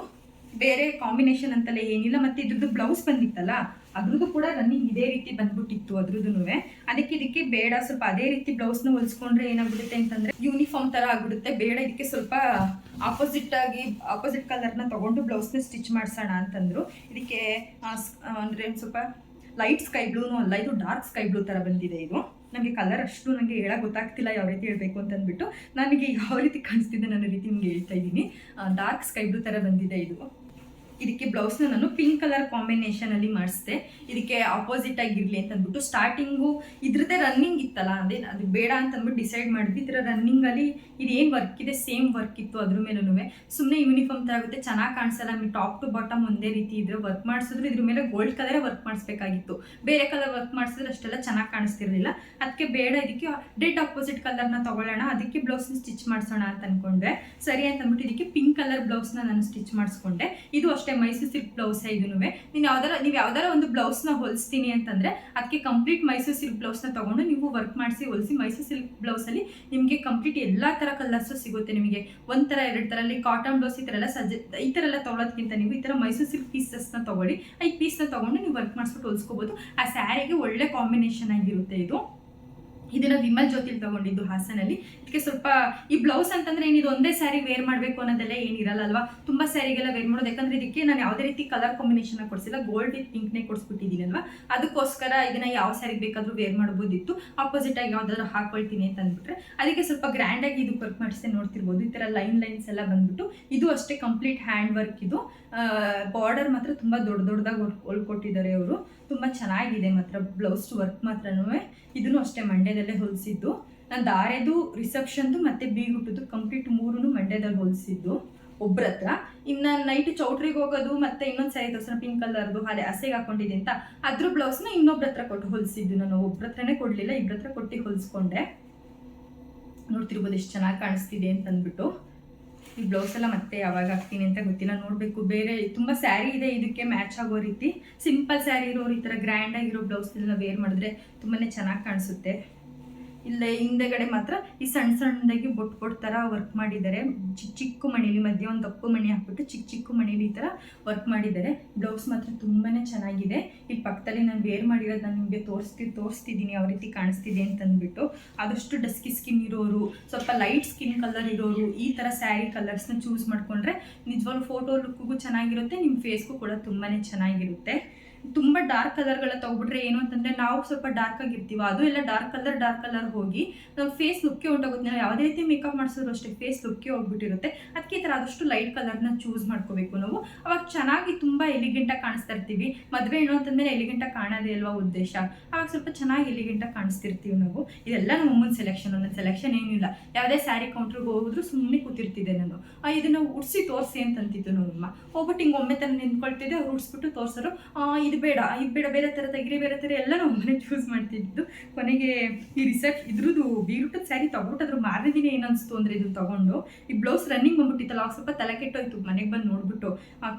ಬೇರೆ ಕಾಂಬಿನೇಷನ್ ಅಂತಲೇ ಏನಿಲ್ಲ, ಮತ್ತೆ ಇದ್ರದ್ದು ಬ್ಲೌಸ್ ಬಂದಿತ್ತಲ್ಲ ಅದ್ರದ್ದು ಕೂಡ ರನ್ನಿಂಗ್ ಇದೇ ರೀತಿ ಬಂದ್ಬಿಟ್ಟಿತ್ತು ಅದ್ರದ್ದು ಅದಕ್ಕೆ ಇದಕ್ಕೆ ಬೇಡ, ಸ್ವಲ್ಪ ಅದೇ ರೀತಿ ಬ್ಲೌಸ್ನ ಹೊಲಿಸ್ಕೊಂಡ್ರೆ ಏನಾಗ್ಬಿಡುತ್ತೆ ಅಂತಂದ್ರೆ ಯೂನಿಫಾರ್ಮ್ ತರ ಆಗ್ಬಿಡುತ್ತೆ. ಬೇಡ, ಇದಕ್ಕೆ ಸ್ವಲ್ಪ ಆಪೋಸಿಟ್ ಆಗಿ ಆಪೋಸಿಟ್ ಕಲರ್ನ ತಗೊಂಡು ಬ್ಲೌಸ್ನ ಸ್ಟಿಚ್ ಮಾಡ್ಸೋಣ ಅಂತಂದ್ರು. ಇದಕ್ಕೆ ಅಂದ್ರೆ ಸ್ವಲ್ಪ ಲೈಟ್ ಸ್ಕೈ ಬ್ಲೂನು ಅಲ್ಲ, ಇದು ಡಾರ್ಕ್ ಸ್ಕೈ ಬ್ಲೂ ತರ ಬಂದಿದೆ ಇದು. ನನಗೆ ಕಲರ್ ಅಷ್ಟು ನನಗೆ ಹೇಳೋಕೆ ಗೊತ್ತಾಗ್ತಿಲ್ಲ ಯಾವ ರೀತಿ ಹೇಳ್ಬೇಕು ಅಂತ ಅಂದ್ಬಿಟ್ಟು ನನಗೆ ಯಾವ ರೀತಿ ಕಾಣಿಸ್ತಿದೆ ನನ್ನ ರೀತಿ ನಿಮಗೆ ಹೇಳ್ತಾ ಇದ್ದೀನಿ. ಡಾರ್ಕ್ ಸ್ಕೈ ಬ್ಲೂ ಥರ ಬಂದಿದೆ ಇದು. ಇದಕ್ಕೆ ಬ್ಲೌಸ್ನ ನಾನು ಪಿಂಕ್ ಕಲರ್ ಕಾಂಬಿನೇಷನ್ ಅಲ್ಲಿ ಮಾಡಿಸಿದೆ. ಇದಕ್ಕೆ ಆಪೋಸಿಟ್ ಆಗಿರ್ಲಿ ಅಂತ ಅಂದ್ಬಿಟ್ಟು ಸ್ಟಾರ್ಟಿಂಗು ಇದ್ರದ್ದೇ ರನ್ನಿಂಗ್ ಇತ್ತಲ್ಲ, ಅದೇ ಅದು ಬೇಡ ಅಂತ ಅಂದ್ಬಿಟ್ಟು ಡಿಸೈಡ್ ಮಾಡಿದ್ವಿ ಇದರ ರನ್ನಿಂಗ್ ಅಲ್ಲಿ ಇದು ಏನು ವರ್ಕ್ ಇದೆ ಸೇಮ್ ವರ್ಕ್ ಇತ್ತು ಅದ್ರ ಮೇಲೂ ಸುಮ್ಮನೆ ಯೂನಿಫಾರ್ಮ್ ತರ ಆಗುತ್ತೆ ಚೆನ್ನಾಗಿ ಕಾಣಿಸಲ್ಲ ನಮಗೆ ಟಾಪ್ ಟು ಬಾಟಮ್ ಒಂದೇ ರೀತಿ ಇದ್ರೆ ವರ್ಕ್ ಮಾಡಿಸಿದ್ರು ಇದ್ರ ಮೇಲೆ ಗೋಲ್ಡ್ ಕಲರೇ ವರ್ಕ್ ಮಾಡಿಸ್ಬೇಕಾಗಿತ್ತು. ಬೇರೆ ಕಲರ್ ವರ್ಕ್ ಮಾಡಿಸಿದ್ರೆ ಅಷ್ಟೆಲ್ಲ ಚೆನ್ನಾಗಿ ಕಾಣಿಸ್ತಿರ್ಲಿಲ್ಲ. ಅದಕ್ಕೆ ಬೇಡ, ಇದಕ್ಕೆ ಡೆಡ್ ಆಪೋಸಿಟ್ ಕಲರ್ನ ತಗೊಳ್ಳೋಣ, ಅದಕ್ಕೆ ಬ್ಲೌಸ್ನ ಸ್ಟಿಚ್ ಮಾಡಿಸೋಣ ಅಂತ ಅನ್ಕೊಂಡೆ. ಸರಿ ಅಂತ ಅಂದ್ಬಿಟ್ಟು ಇದಕ್ಕೆ ಪಿಂಕ್ ಕಲರ್ ಬ್ಲೌಸ್ನ ನಾನು ಸ್ಟಿಚ್ ಮಾಡಿಸ್ಕೊಂಡೆ. ಇದು ಅಷ್ಟೇ ಮೈಸೂರು ಸಿಲ್ಕ್ ಬ್ಲೌಸ್ ಇದನ್ನು ನೀನು ಯಾವ್ದಾರ ನೀವು ಯಾವ್ದಾರ ಒಂದು ಬ್ಲೌಸ್ನ ಹೊಲಿಸ್ತೀನಿ ಅಂತಂದ್ರೆ ಅದಕ್ಕೆ ಕಂಪ್ಲೀಟ್ ಮೈಸೂರು ಸಿಲ್ಕ್ ಬ್ಲೌಸ್ನ ತಗೊಂಡು ನೀವು ವರ್ಕ್ ಮಾಡಿಸಿ ಹೊಲಿಸಿ ಮೈಸೂರು ಸಿಲ್ಕ್ ಬ್ಲೌಸಲ್ಲಿ ನಿಮಗೆ ಕಂಪ್ಲೀಟ್ ಎಲ್ಲ ತರ ಕಲರ್ಸ್ ಸಿಗುತ್ತೆ ನಿಮಗೆ. ಒಂದು ಥರ ಎರಡು ಥರ ಅಲ್ಲಿ ಕಾಟನ್ ಬ್ಲೌಸ್ ಈ ತರ ಎಲ್ಲ ಸಜೆ ಈ ತರ ಎಲ್ಲ ತೊಗೊಳೋದ್ಕಿಂತ ನೀವು ಈ ತರ ಮೈಸೂರು ಸಿಲ್ಕ್ ಪೀಸಸ್ನ ತಗೊಳ್ಳಿ. ಈ ಪೀಸ್ನ ತಗೊಂಡು ನೀವು ವರ್ಕ್ ಮಾಡಿಸ್ಬಿಟ್ಟು ಹೊಲಿಸ್ಕೋಬೋದು. ಆ ಸ್ಯಾರಿಗೆ ಒಳ್ಳೆ ಕಾಂಬಿನೇಷನ್ ಆಗಿರುತ್ತೆ ಇದು. ಇದನ್ನ ವಿಮಲ್ ಜ್ಯೋತಿಲ್ ತಗೊಂಡಿದ್ದು ಹಾಸನಲ್ಲಿ. ಇದಕ್ಕೆ ಸ್ವಲ್ಪ ಈ ಬ್ಲೌಸ್ ಅಂತಂದ್ರೆ ಏನಿದು, ಒಂದೇ ಸ್ಯಾರಿ ವೇರ್ ಮಾಡಬೇಕು ಅನ್ನೋದೆಲ್ಲ ಏನಿರಲ್ಲ ಅಲ್ವಾ? ತುಂಬಾ ಸ್ಯಾರಿಗೆಲ್ಲ ವೇರ್ ಮಾಡೋದು. ಯಾಕಂದ್ರೆ ಇದಕ್ಕೆ ನಾನು ಯಾವುದೇ ರೀತಿ ಕಲರ್ ಕಾಂಬಿನೇಷನ್ ಕೊಡಿಸಿಲ್ಲ. ಗೋಲ್ಡ್ ವಿತ್ ಪಿಂಕ್ನೇ ಕೊಡಿಸ್ಬಿಟ್ಟಿದ್ದೀನಿ ಅಲ್ವಾ? ಅದಕ್ಕೋಸ್ಕರ ಇದನ್ನ ಯಾವ ಸ್ಯಾರಿಗೆ ಬೇಕಾದ್ರೂ ವೇರ್ ಮಾಡ್ಬೋದಿತ್ತು. ಆಪೋಸಿಟ್ ಆಗಿ ಯಾವ್ದಾದ್ರು ಹಾಕೊಳ್ತೀನಿ ಅಂತ ಅಂದ್ಬಿಟ್ರೆ. ಅದಕ್ಕೆ ಸ್ವಲ್ಪ ಗ್ರ್ಯಾಂಡ್ ಆಗಿ ಇದು ವರ್ಕ್ ಮಾಡಿಸಿ ನೋಡ್ತಿರ್ಬೋದು. ಈ ತರ ಲೈನ್ ಲೈನ್ಸ್ ಎಲ್ಲ ಬಂದ್ಬಿಟ್ಟು ಇದು ಅಷ್ಟೇ ಕಂಪ್ಲೀಟ್ ಹ್ಯಾಂಡ್ ವರ್ಕ್ ಇದು ಬಾರ್ಡರ್ ಮಾತ್ರ ತುಂಬಾ ದೊಡ್ಡ ದೊಡ್ಡದಾಗಿ ಹೊಲ್ಕೊಟ್ಟಿದ್ದಾರೆ ಅವರು ತುಂಬಾ ಚೆನ್ನಾಗಿದೆ ಮಾತ್ರ ಬ್ಲೌಸ್ ವರ್ಕ್ ಮಾತ್ರನೂ ಇದನ್ನು ಅಷ್ಟೇ ಮಂಡ್ಯದಲ್ಲೇ ಹೊಲಿಸಿದ್ದು. ನಾನು ದಾರೆದು ರಿಸೆಪ್ಷನ್ದು ಮತ್ತೆ ಬೀಗುಟ್ಟದ್ದು ಕಂಪ್ಲೀಟ್ ಮೂರೂ ಮಂಡ್ಯದಲ್ಲಿ ಹೊಲಿಸಿದ್ದು ಒಬ್ರ ಹತ್ರ ಇನ್ನು ನೈಟ್ ಚೌಟ್ರಿಗೆ ಹೋಗೋದು ಮತ್ತೆ ಇನ್ನೊಂದು ಸ್ಯಾರಿ ತೋರ್ಸೋಣ ಪಿಂಕ್ ಕಲರ್ದು ಅದೇ ಹಸೆಗೆ ಹಾಕೊಂಡಿದ್ದೆ ಅಂತ. ಅದ್ರ ಬ್ಲೌಸ್ನ ಇನ್ನೊಬ್ರ ಹತ್ರ ಕೊಟ್ಟು ಹೊಲಿಸಿದ್ದು ನಾನು. ಒಬ್ರ ಹತ್ರನೇ ಕೊಡಲಿಲ್ಲ ಇಬ್ರ ಹತ್ರ ಕೊಟ್ಟು ಹೊಲಿಸ್ಕೊಂಡೆ. ನೋಡ್ತಿರ್ಬೋದು ಎಷ್ಟು ಚೆನ್ನಾಗಿ ಕಾಣಿಸ್ತಿದೆ ಅಂತ ಅಂದ್ಬಿಟ್ಟು ಈ ಬ್ಲೌಸ್ ಎಲ್ಲ ಮತ್ತೆ ಯಾವಾಗ ಹಾಕ್ತೀನಿ ಅಂತ ಗೊತ್ತಿಲ್ಲ, ನೋಡಬೇಕು. ಬೇರೆ ತುಂಬ ಸ್ಯಾರಿ ಇದೆ, ಇದಕ್ಕೆ ಮ್ಯಾಚ್ ಆಗೋ ರೀತಿ. ಸಿಂಪಲ್ ಸ್ಯಾರಿ ಇರೋರು ಈ ಥರ ಗ್ರ್ಯಾಂಡ್ ಆಗಿರೋ ಬ್ಲೌಸ್ ಎಲ್ಲ ವೇರ್ ಮಾಡಿದ್ರೆ ತುಂಬಾ ಚೆನ್ನಾಗಿ ಕಾಣಿಸುತ್ತೆ. ಇಲ್ಲೇ ಹಿಂದೆಗಡೆ ಮಾತ್ರ ಈ ಸಣ್ಣ ಸಣ್ಣದಾಗಿ ಬೊಟ್ ಬೊಟ್ ಥರ ವರ್ಕ್ ಮಾಡಿದ್ದಾರೆ. ಚಿಕ್ಕ ಚಿಕ್ಕ ಮಣಿಲಿ ಮಧ್ಯೆ ಒಂದು ತಪ್ಪು ಮಣಿ ಹಾಕ್ಬಿಟ್ಟು ಚಿಕ್ಕ ಚಿಕ್ಕ ಮಣಿಲಿ ಈ ಥರ ವರ್ಕ್ ಮಾಡಿದ್ದಾರೆ. ಬ್ಲೌಸ್ ಮಾತ್ರ ತುಂಬಾ ಚೆನ್ನಾಗಿದೆ. ಇಲ್ಲಿ ಪಕ್ಕದಲ್ಲಿ ನಾನು ವೇರ್ ಮಾಡಿರೋದು ನಾನು ನಿಮಗೆ ತೋರಿಸ್ತಿ ತೋರಿಸ್ತಿದ್ದೀನಿ ಯಾವ ರೀತಿ ಕಾಣಿಸ್ತಿದೆ ಅಂತಂದ್ಬಿಟ್ಟು. ಆದಷ್ಟು ಡಸ್ಕಿ ಸ್ಕಿನ್ ಇರೋರು, ಸ್ವಲ್ಪ ಲೈಟ್ ಸ್ಕಿನ್ ಕಲರ್ ಇರೋರು, ಈ ಥರ ಸ್ಯಾರಿ ಕಲರ್ಸ್ನ ಚೂಸ್ ಮಾಡ್ಕೊಂಡ್ರೆ ನಿಜವಾಗ್ಲೂ ಫೋಟೋ ಲುಕ್ಗೂ ಚೆನ್ನಾಗಿರುತ್ತೆ ನಿಮ್ಮ ಫೇಸ್ಗೂ ಕೂಡ ತುಂಬಾ ಚೆನ್ನಾಗಿರುತ್ತೆ. ತುಂಬ ಡಾರ್ಕ್ ಕಲರ್ಗಳ ತಗೊಬಿಟ್ರೆ ಏನು ಅಂತಂದ್ರೆ ನಾವು ಸ್ವಲ್ಪ ಡಾರ್ಕ್ ಆಗಿರ್ತೀವ. ಅದು ಎಲ್ಲ ಡಾರ್ಕ್ ಕಲರ್ ಡಾರ್ಕ್ ಕಲರ್ ಹೋಗಿ ನಾವು ಫೇಸ್ ಲುಕ್ಕೆ ಹೊಂಟೋಗುತ್ತೆ ನಾವು ಯಾವುದೇ ರೀತಿ ಮೇಕಪ್ ಮಾಡಿಸಿದ್ರು ಅಷ್ಟೇ ಫೇಸ್ ಲುಕ್ಕೇ ಹೋಗ್ಬಿಟ್ಟಿರುತ್ತೆ. ಅದಕ್ಕೆ ಈ ಥರ ಆದಷ್ಟು ಲೈಟ್ ಕಲರ್ನ ಚೂಸ್ ಮಾಡ್ಕೋಬೇಕು ನಾವು. ಅವಾಗ ಚೆನ್ನಾಗಿ ತುಂಬ ಎಲಿಗೆಂಟಾಗಿ ಕಾಣಿಸ್ತಾ ಇರ್ತೀವಿ. ಮದುವೆ ಏನು ಅಂತಂದರೆ ಎಲಿಗೆಂಟಾಗಿ ಕಾಣೋದೇ ಅಲ್ವಾ ಉದ್ದೇಶ. ಅವಾಗ ಸ್ವಲ್ಪ ಚೆನ್ನಾಗಿ ಎಲಿಗೆಂಟಾಗಿ ಕಾಣಿಸ್ತಿರ್ತೀವಿ ನಾವು. ಇದೆಲ್ಲ ನಮ್ಮ ಮುಂದ್ ಸೆಲೆಕ್ಷನ್ ಒಂದೊಂದು ಸೆಲೆಕ್ಷನ್ ಏನಿಲ್ಲ ಯಾವುದೇ ಸ್ಯಾರಿ ಕೌಂಟ್ರಿಗೆ ಹೋಗಿದ್ರು ಸುಮ್ಮನೆ ಕೂತಿರ್ತಿದ್ದೆ ನಾನು. ಇದನ್ನ ಉಡ್ಸಿ ತೋರಿಸಿ ಅಂತಂತಿದ್ದು ನಮ್ಮಮ್ಮ ಹೋಗ್ಬಿಟ್ಟು ಹಿಂಗೆ ಒಮ್ಮೆ ತನ ನಿಂತ್ಕೊಳ್ತಿದ್ದೆ ಉಡ್ಸ್ಬಿಟ್ಟು ತೋರ್ಸೋರು ಆ, ಇದು ಬೇಡ ಇದು ಬೇಡ, ಬೇರೆ ಥರ ತೆಗಿರಿ, ಬೇರೆ ಥರ ಎಲ್ಲ ನಾವು ಮನೆ ಚೂಸ್ ಮಾಡ್ತಿದ್ದು. ಕೊನೆಗೆ ಈ ರಿಸೆಪ್ ಇದ್ರದ್ದು ಬೀರುಟದ ಸ್ಯಾರಿ ತೊಗೊಬಿಟ್ಟು ಅದ್ರ ಮಾರನೇ ದಿನ ಅನಿಸ್ತು ಅಂದರೆ ಇದು ತೊಗೊಂಡು, ಈ ಬ್ಲೌಸ್ ರನ್ನಿಂಗ್ ಬಂದ್ಬಿಟ್ಟಿತ್ತಲ್ಲ, ಅವಾಗ ಸ್ವಲ್ಪ ತಲೆ ಕೆಟ್ಟೋಯ್ತು, ಮನೆಗೆ ಬಂದು ನೋಡ್ಬಿಟ್ಟು.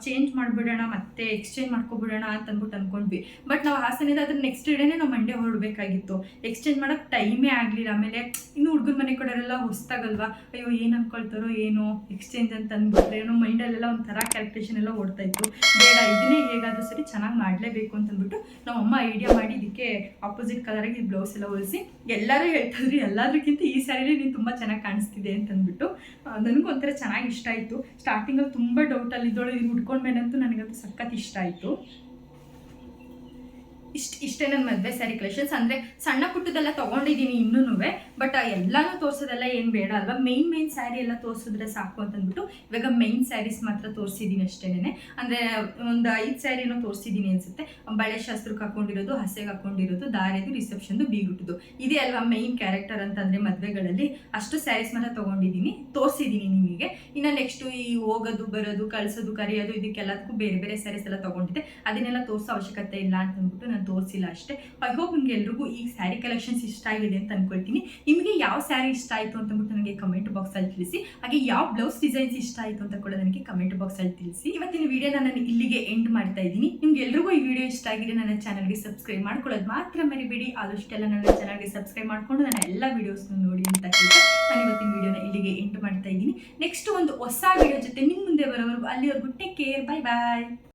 ಚೇಂಜ್ ಮಾಡಿಬಿಡೋಣ, ಮತ್ತೆ ಎಕ್ಸ್ಚೇಂಜ್ ಮಾಡ್ಕೊಬಿಡೋಣ ಅಂತ ಅಂದ್ಬಿಟ್ಟು ಅಂದ್ಕೊಂಡ್ವಿ ಬಟ್ ನಾವು ಹಾಸನದ ಅದ್ರ ನೆಕ್ಸ್ಟ್ ಡೇನೇ ನಾವು ಮಂಡ್ಯ ಹೊರಡಬೇಕಾಗಿತ್ತು. ಎಕ್ಸ್ಚೇಂಜ್ ಮಾಡೋಕ್ಕೆ ಟೈಮೇ ಆಗಲಿಲ್ಲ, ಆಮೇಲೆ ಇನ್ನು ಹುಡುಗನ ಮನೆ ಕಡೆಯವರೆಲ್ಲ ಹೊಸ್ತಾಗಲ್ವಾ, ಅಯ್ಯೋ, ಏನು ಅನ್ಕೊಳ್ತಾರೋ ಏನೋ ಎಕ್ಸ್ಚೇಂಜ್ ಅಂತ ಅಂದ್ಬಿಟ್ರೆ, ಏನೋ ಮೈಂಡಲ್ಲೆಲ್ಲ ಒಂಥರ ಕ್ಯಾಲ್ಕುಲೇಷನ್ ಎಲ್ಲ ಓಡ್ತಾ ಇತ್ತು. ಬೇಡ, ಇದನ್ನೇ ಹೇಗಾದರೂ ಸರಿ ಚೆನ್ನಾಗಿ ಮಾಡಲೇಬೇಕು ಅಂತ ಅಂದ್ಬಿಟ್ಟು ನಮ್ಮ ಅಮ್ಮ ಐಡಿಯಾ ಮಾಡಿ ಇದಕ್ಕೆ ಆಪೋಸಿಟ್ ಕಲರಾಗಿ ಬ್ಲೌಸ್ ಎಲ್ಲ ಹೊಲಿಸಿ ಎಲ್ಲರೂ ಹೇಳ್ತಾ ಇದ್ರು ಎಲ್ಲದಕ್ಕಿಂತ ಈ ಸ್ಯಾರಿಲಿ ನೀನು ತುಂಬ ಚೆನ್ನಾಗಿ ಕಾಣಿಸ್ತಿದೆ ಅಂತ ಅಂದ್ಬಿಟ್ಟು ಆ, ನನಗೂ ಒಂಥರ ಚೆನ್ನಾಗಿ ಇಷ್ಟ ಆಯಿತು. ಸ್ಟಾರ್ಟಿಂಗಲ್ಲಿ ತುಂಬ ಡೌಟಲ್ಲಿ ಇದ್ದೋಳು ಇದು ಉಟ್ಕೊಂಡ್ಮೇಲಂತೂ ನನಗಂತೂ ಸಖತ್ ಇಷ್ಟ ಆಯಿತು. ಇಷ್ಟ ಇಷ್ಟೇ ನನ್ನ ಮದುವೆ ಸ್ಯಾರಿ ಕಲೆಕ್ಷನ್ಸ್ ಅಂದರೆ ಸಣ್ಣ ಪುಟ್ಟದೆಲ್ಲ ತೊಗೊಂಡಿದ್ದೀನಿ ಇನ್ನೂ ಬಟ್ ಎಲ್ಲನೂ ತೋರಿಸೋದೆಲ್ಲ ಏನು ಬೇಡ ಅಲ್ವಾ? ಮೈನ್ ಮೈನ್ ಸ್ಯಾರಿ ಎಲ್ಲ ತೋರಿಸಿದ್ರೆ ಸಾಕು ಅಂತಂದ್ಬಿಟ್ಟು ಇವಾಗ ಮೈನ್ ಸ್ಯಾರೀಸ್ ಮಾತ್ರ ತೋರಿಸಿದ್ದೀನಿ ಅಷ್ಟೇನೆ ಅಂದರೆ ಒಂದು ಐದು ಸ್ಯಾರಿನೂ ತೋರಿಸಿದ್ದೀನಿ ಅನಿಸುತ್ತೆ. ಬಳೆ ಶಾಸ್ತ್ರಕ್ಕೆ ಹಾಕೊಂಡಿರೋದು, ಹಸೆಗೆ ಹಾಕೊಂಡಿರೋದು, ದಾರಿದು ರಿಸೆಪ್ಷನ್ದು ಬೀಗುಟ್ಟದು ಇದೇ ಅಲ್ವಾ ಮೈನ್ ಕ್ಯಾರೆಕ್ಟರ್ ಅಂತಂದರೆ ಮದುವೆಗಳಲ್ಲಿ ಅಷ್ಟು ಸ್ಯಾರೀಸ್ ಮಾತ್ರ ತೊಗೊಂಡಿದ್ದೀನಿ ತೋರಿಸಿದ್ದೀನಿ ನಿಮಗೆ. ಇನ್ನು ನೆಕ್ಸ್ಟು ಈ ಹೋಗೋದು, ಬರೋದು, ಕಳಿಸೋದು, ಕರೆಯೋದು, ಇದಕ್ಕೆಲ್ಲದಕ್ಕೂ ಬೇರೆ ಬೇರೆ ಸ್ಯಾರೀಸ್ ಎಲ್ಲ ತೊಗೊಂಡಿದ್ದೆ. ಅದನ್ನೆಲ್ಲ ತೋರಿಸೋ ಅವಶ್ಯಕತೆ ಇಲ್ಲ ಅಂತ ಅಂದ್ಬಿಟ್ಟು ನಾನು ತೋರಿಸಿಲ್ಲ ಅಷ್ಟೇ. ಐ ಹೋಪ್ ನಿಮ್ಗೆ ಎಲ್ರಿಗೂ ಈ ಸ್ಯಾರಿ ಕಲೆಕ್ಷನ್ಸ್ ಇಷ್ಟ ಆಗಿದೆ ಅಂತ ಅನ್ಕೊಳ್ತೀನಿ. ನಿಮಗೆ ಯಾವ ಸ್ಯಾರಿ ಇಷ್ಟ ಆಯಿತು ಅಂತ ಅಂದ್ಬಿಟ್ಟು ನನಗೆ ಕಮೆಂಟ್ ಬಾಕ್ಸಲ್ಲಿ ತಿಳಿಸಿ. ಹಾಗೆ ಯಾವ ಬ್ಲೌಸ್ ಡಿಸೈನ್ಸ್ ಇಷ್ಟ ಆಯಿತು ಅಂತ ಕೂಡ ನನಗೆ ಕಮೆಂಟ್ ಬಾಕ್ಸಲ್ಲಿ ತಿಳಿಸಿ. ಇವತ್ತಿನ ವಿಡಿಯೋನ ನಾನು ಇಲ್ಲಿಗೆ ಎಂಡ್ ಮಾಡ್ತಾ ಇದ್ದೀನಿ. ನಿಮ್ಗೆ ಎಲ್ರಿಗೂ ಈ ವಿಡಿಯೋ ಇಷ್ಟ ಆಗಿದೆ, ನನ್ನ ಚಾನಲ್ಗೆ ಸಬ್ಸ್ಕ್ರೈಬ್ ಮಾಡ್ಕೊಳ್ಳೋದು ಮಾತ್ರ ಮರಿಬೇಡಿ. ಆದಷ್ಟೆಲ್ಲ ನನ್ನ ಚಾನಲ್ಗೆ ಸಬ್ಸ್ಕ್ರೈಬ್ ಮಾಡ್ಕೊಂಡು ನನ್ನ ಎಲ್ಲ ವೀಡಿಯೋಸ್ನ ನೋಡಿ ಅಂತ ಹೇಳ್ತಾ ನಾನು ಇವತ್ತಿನ ವಿಡಿಯೋನ ಇಲ್ಲಿಗೆ ಎಂಡ್ ಮಾಡ್ತಾ ಇದ್ದೀನಿ. ನೆಕ್ಸ್ಟ್ ಒಂದು ಹೊಸ ವಿಡಿಯೋ ಜೊತೆ ನಿಮ್ಮ ಮುಂದೆ ಬರೋವರೆಗೂ ಅಲ್ಲಿವರೆಗೂ ಟೇಕ್ ಕೇರ್ ಬೈ ಬಾಯ್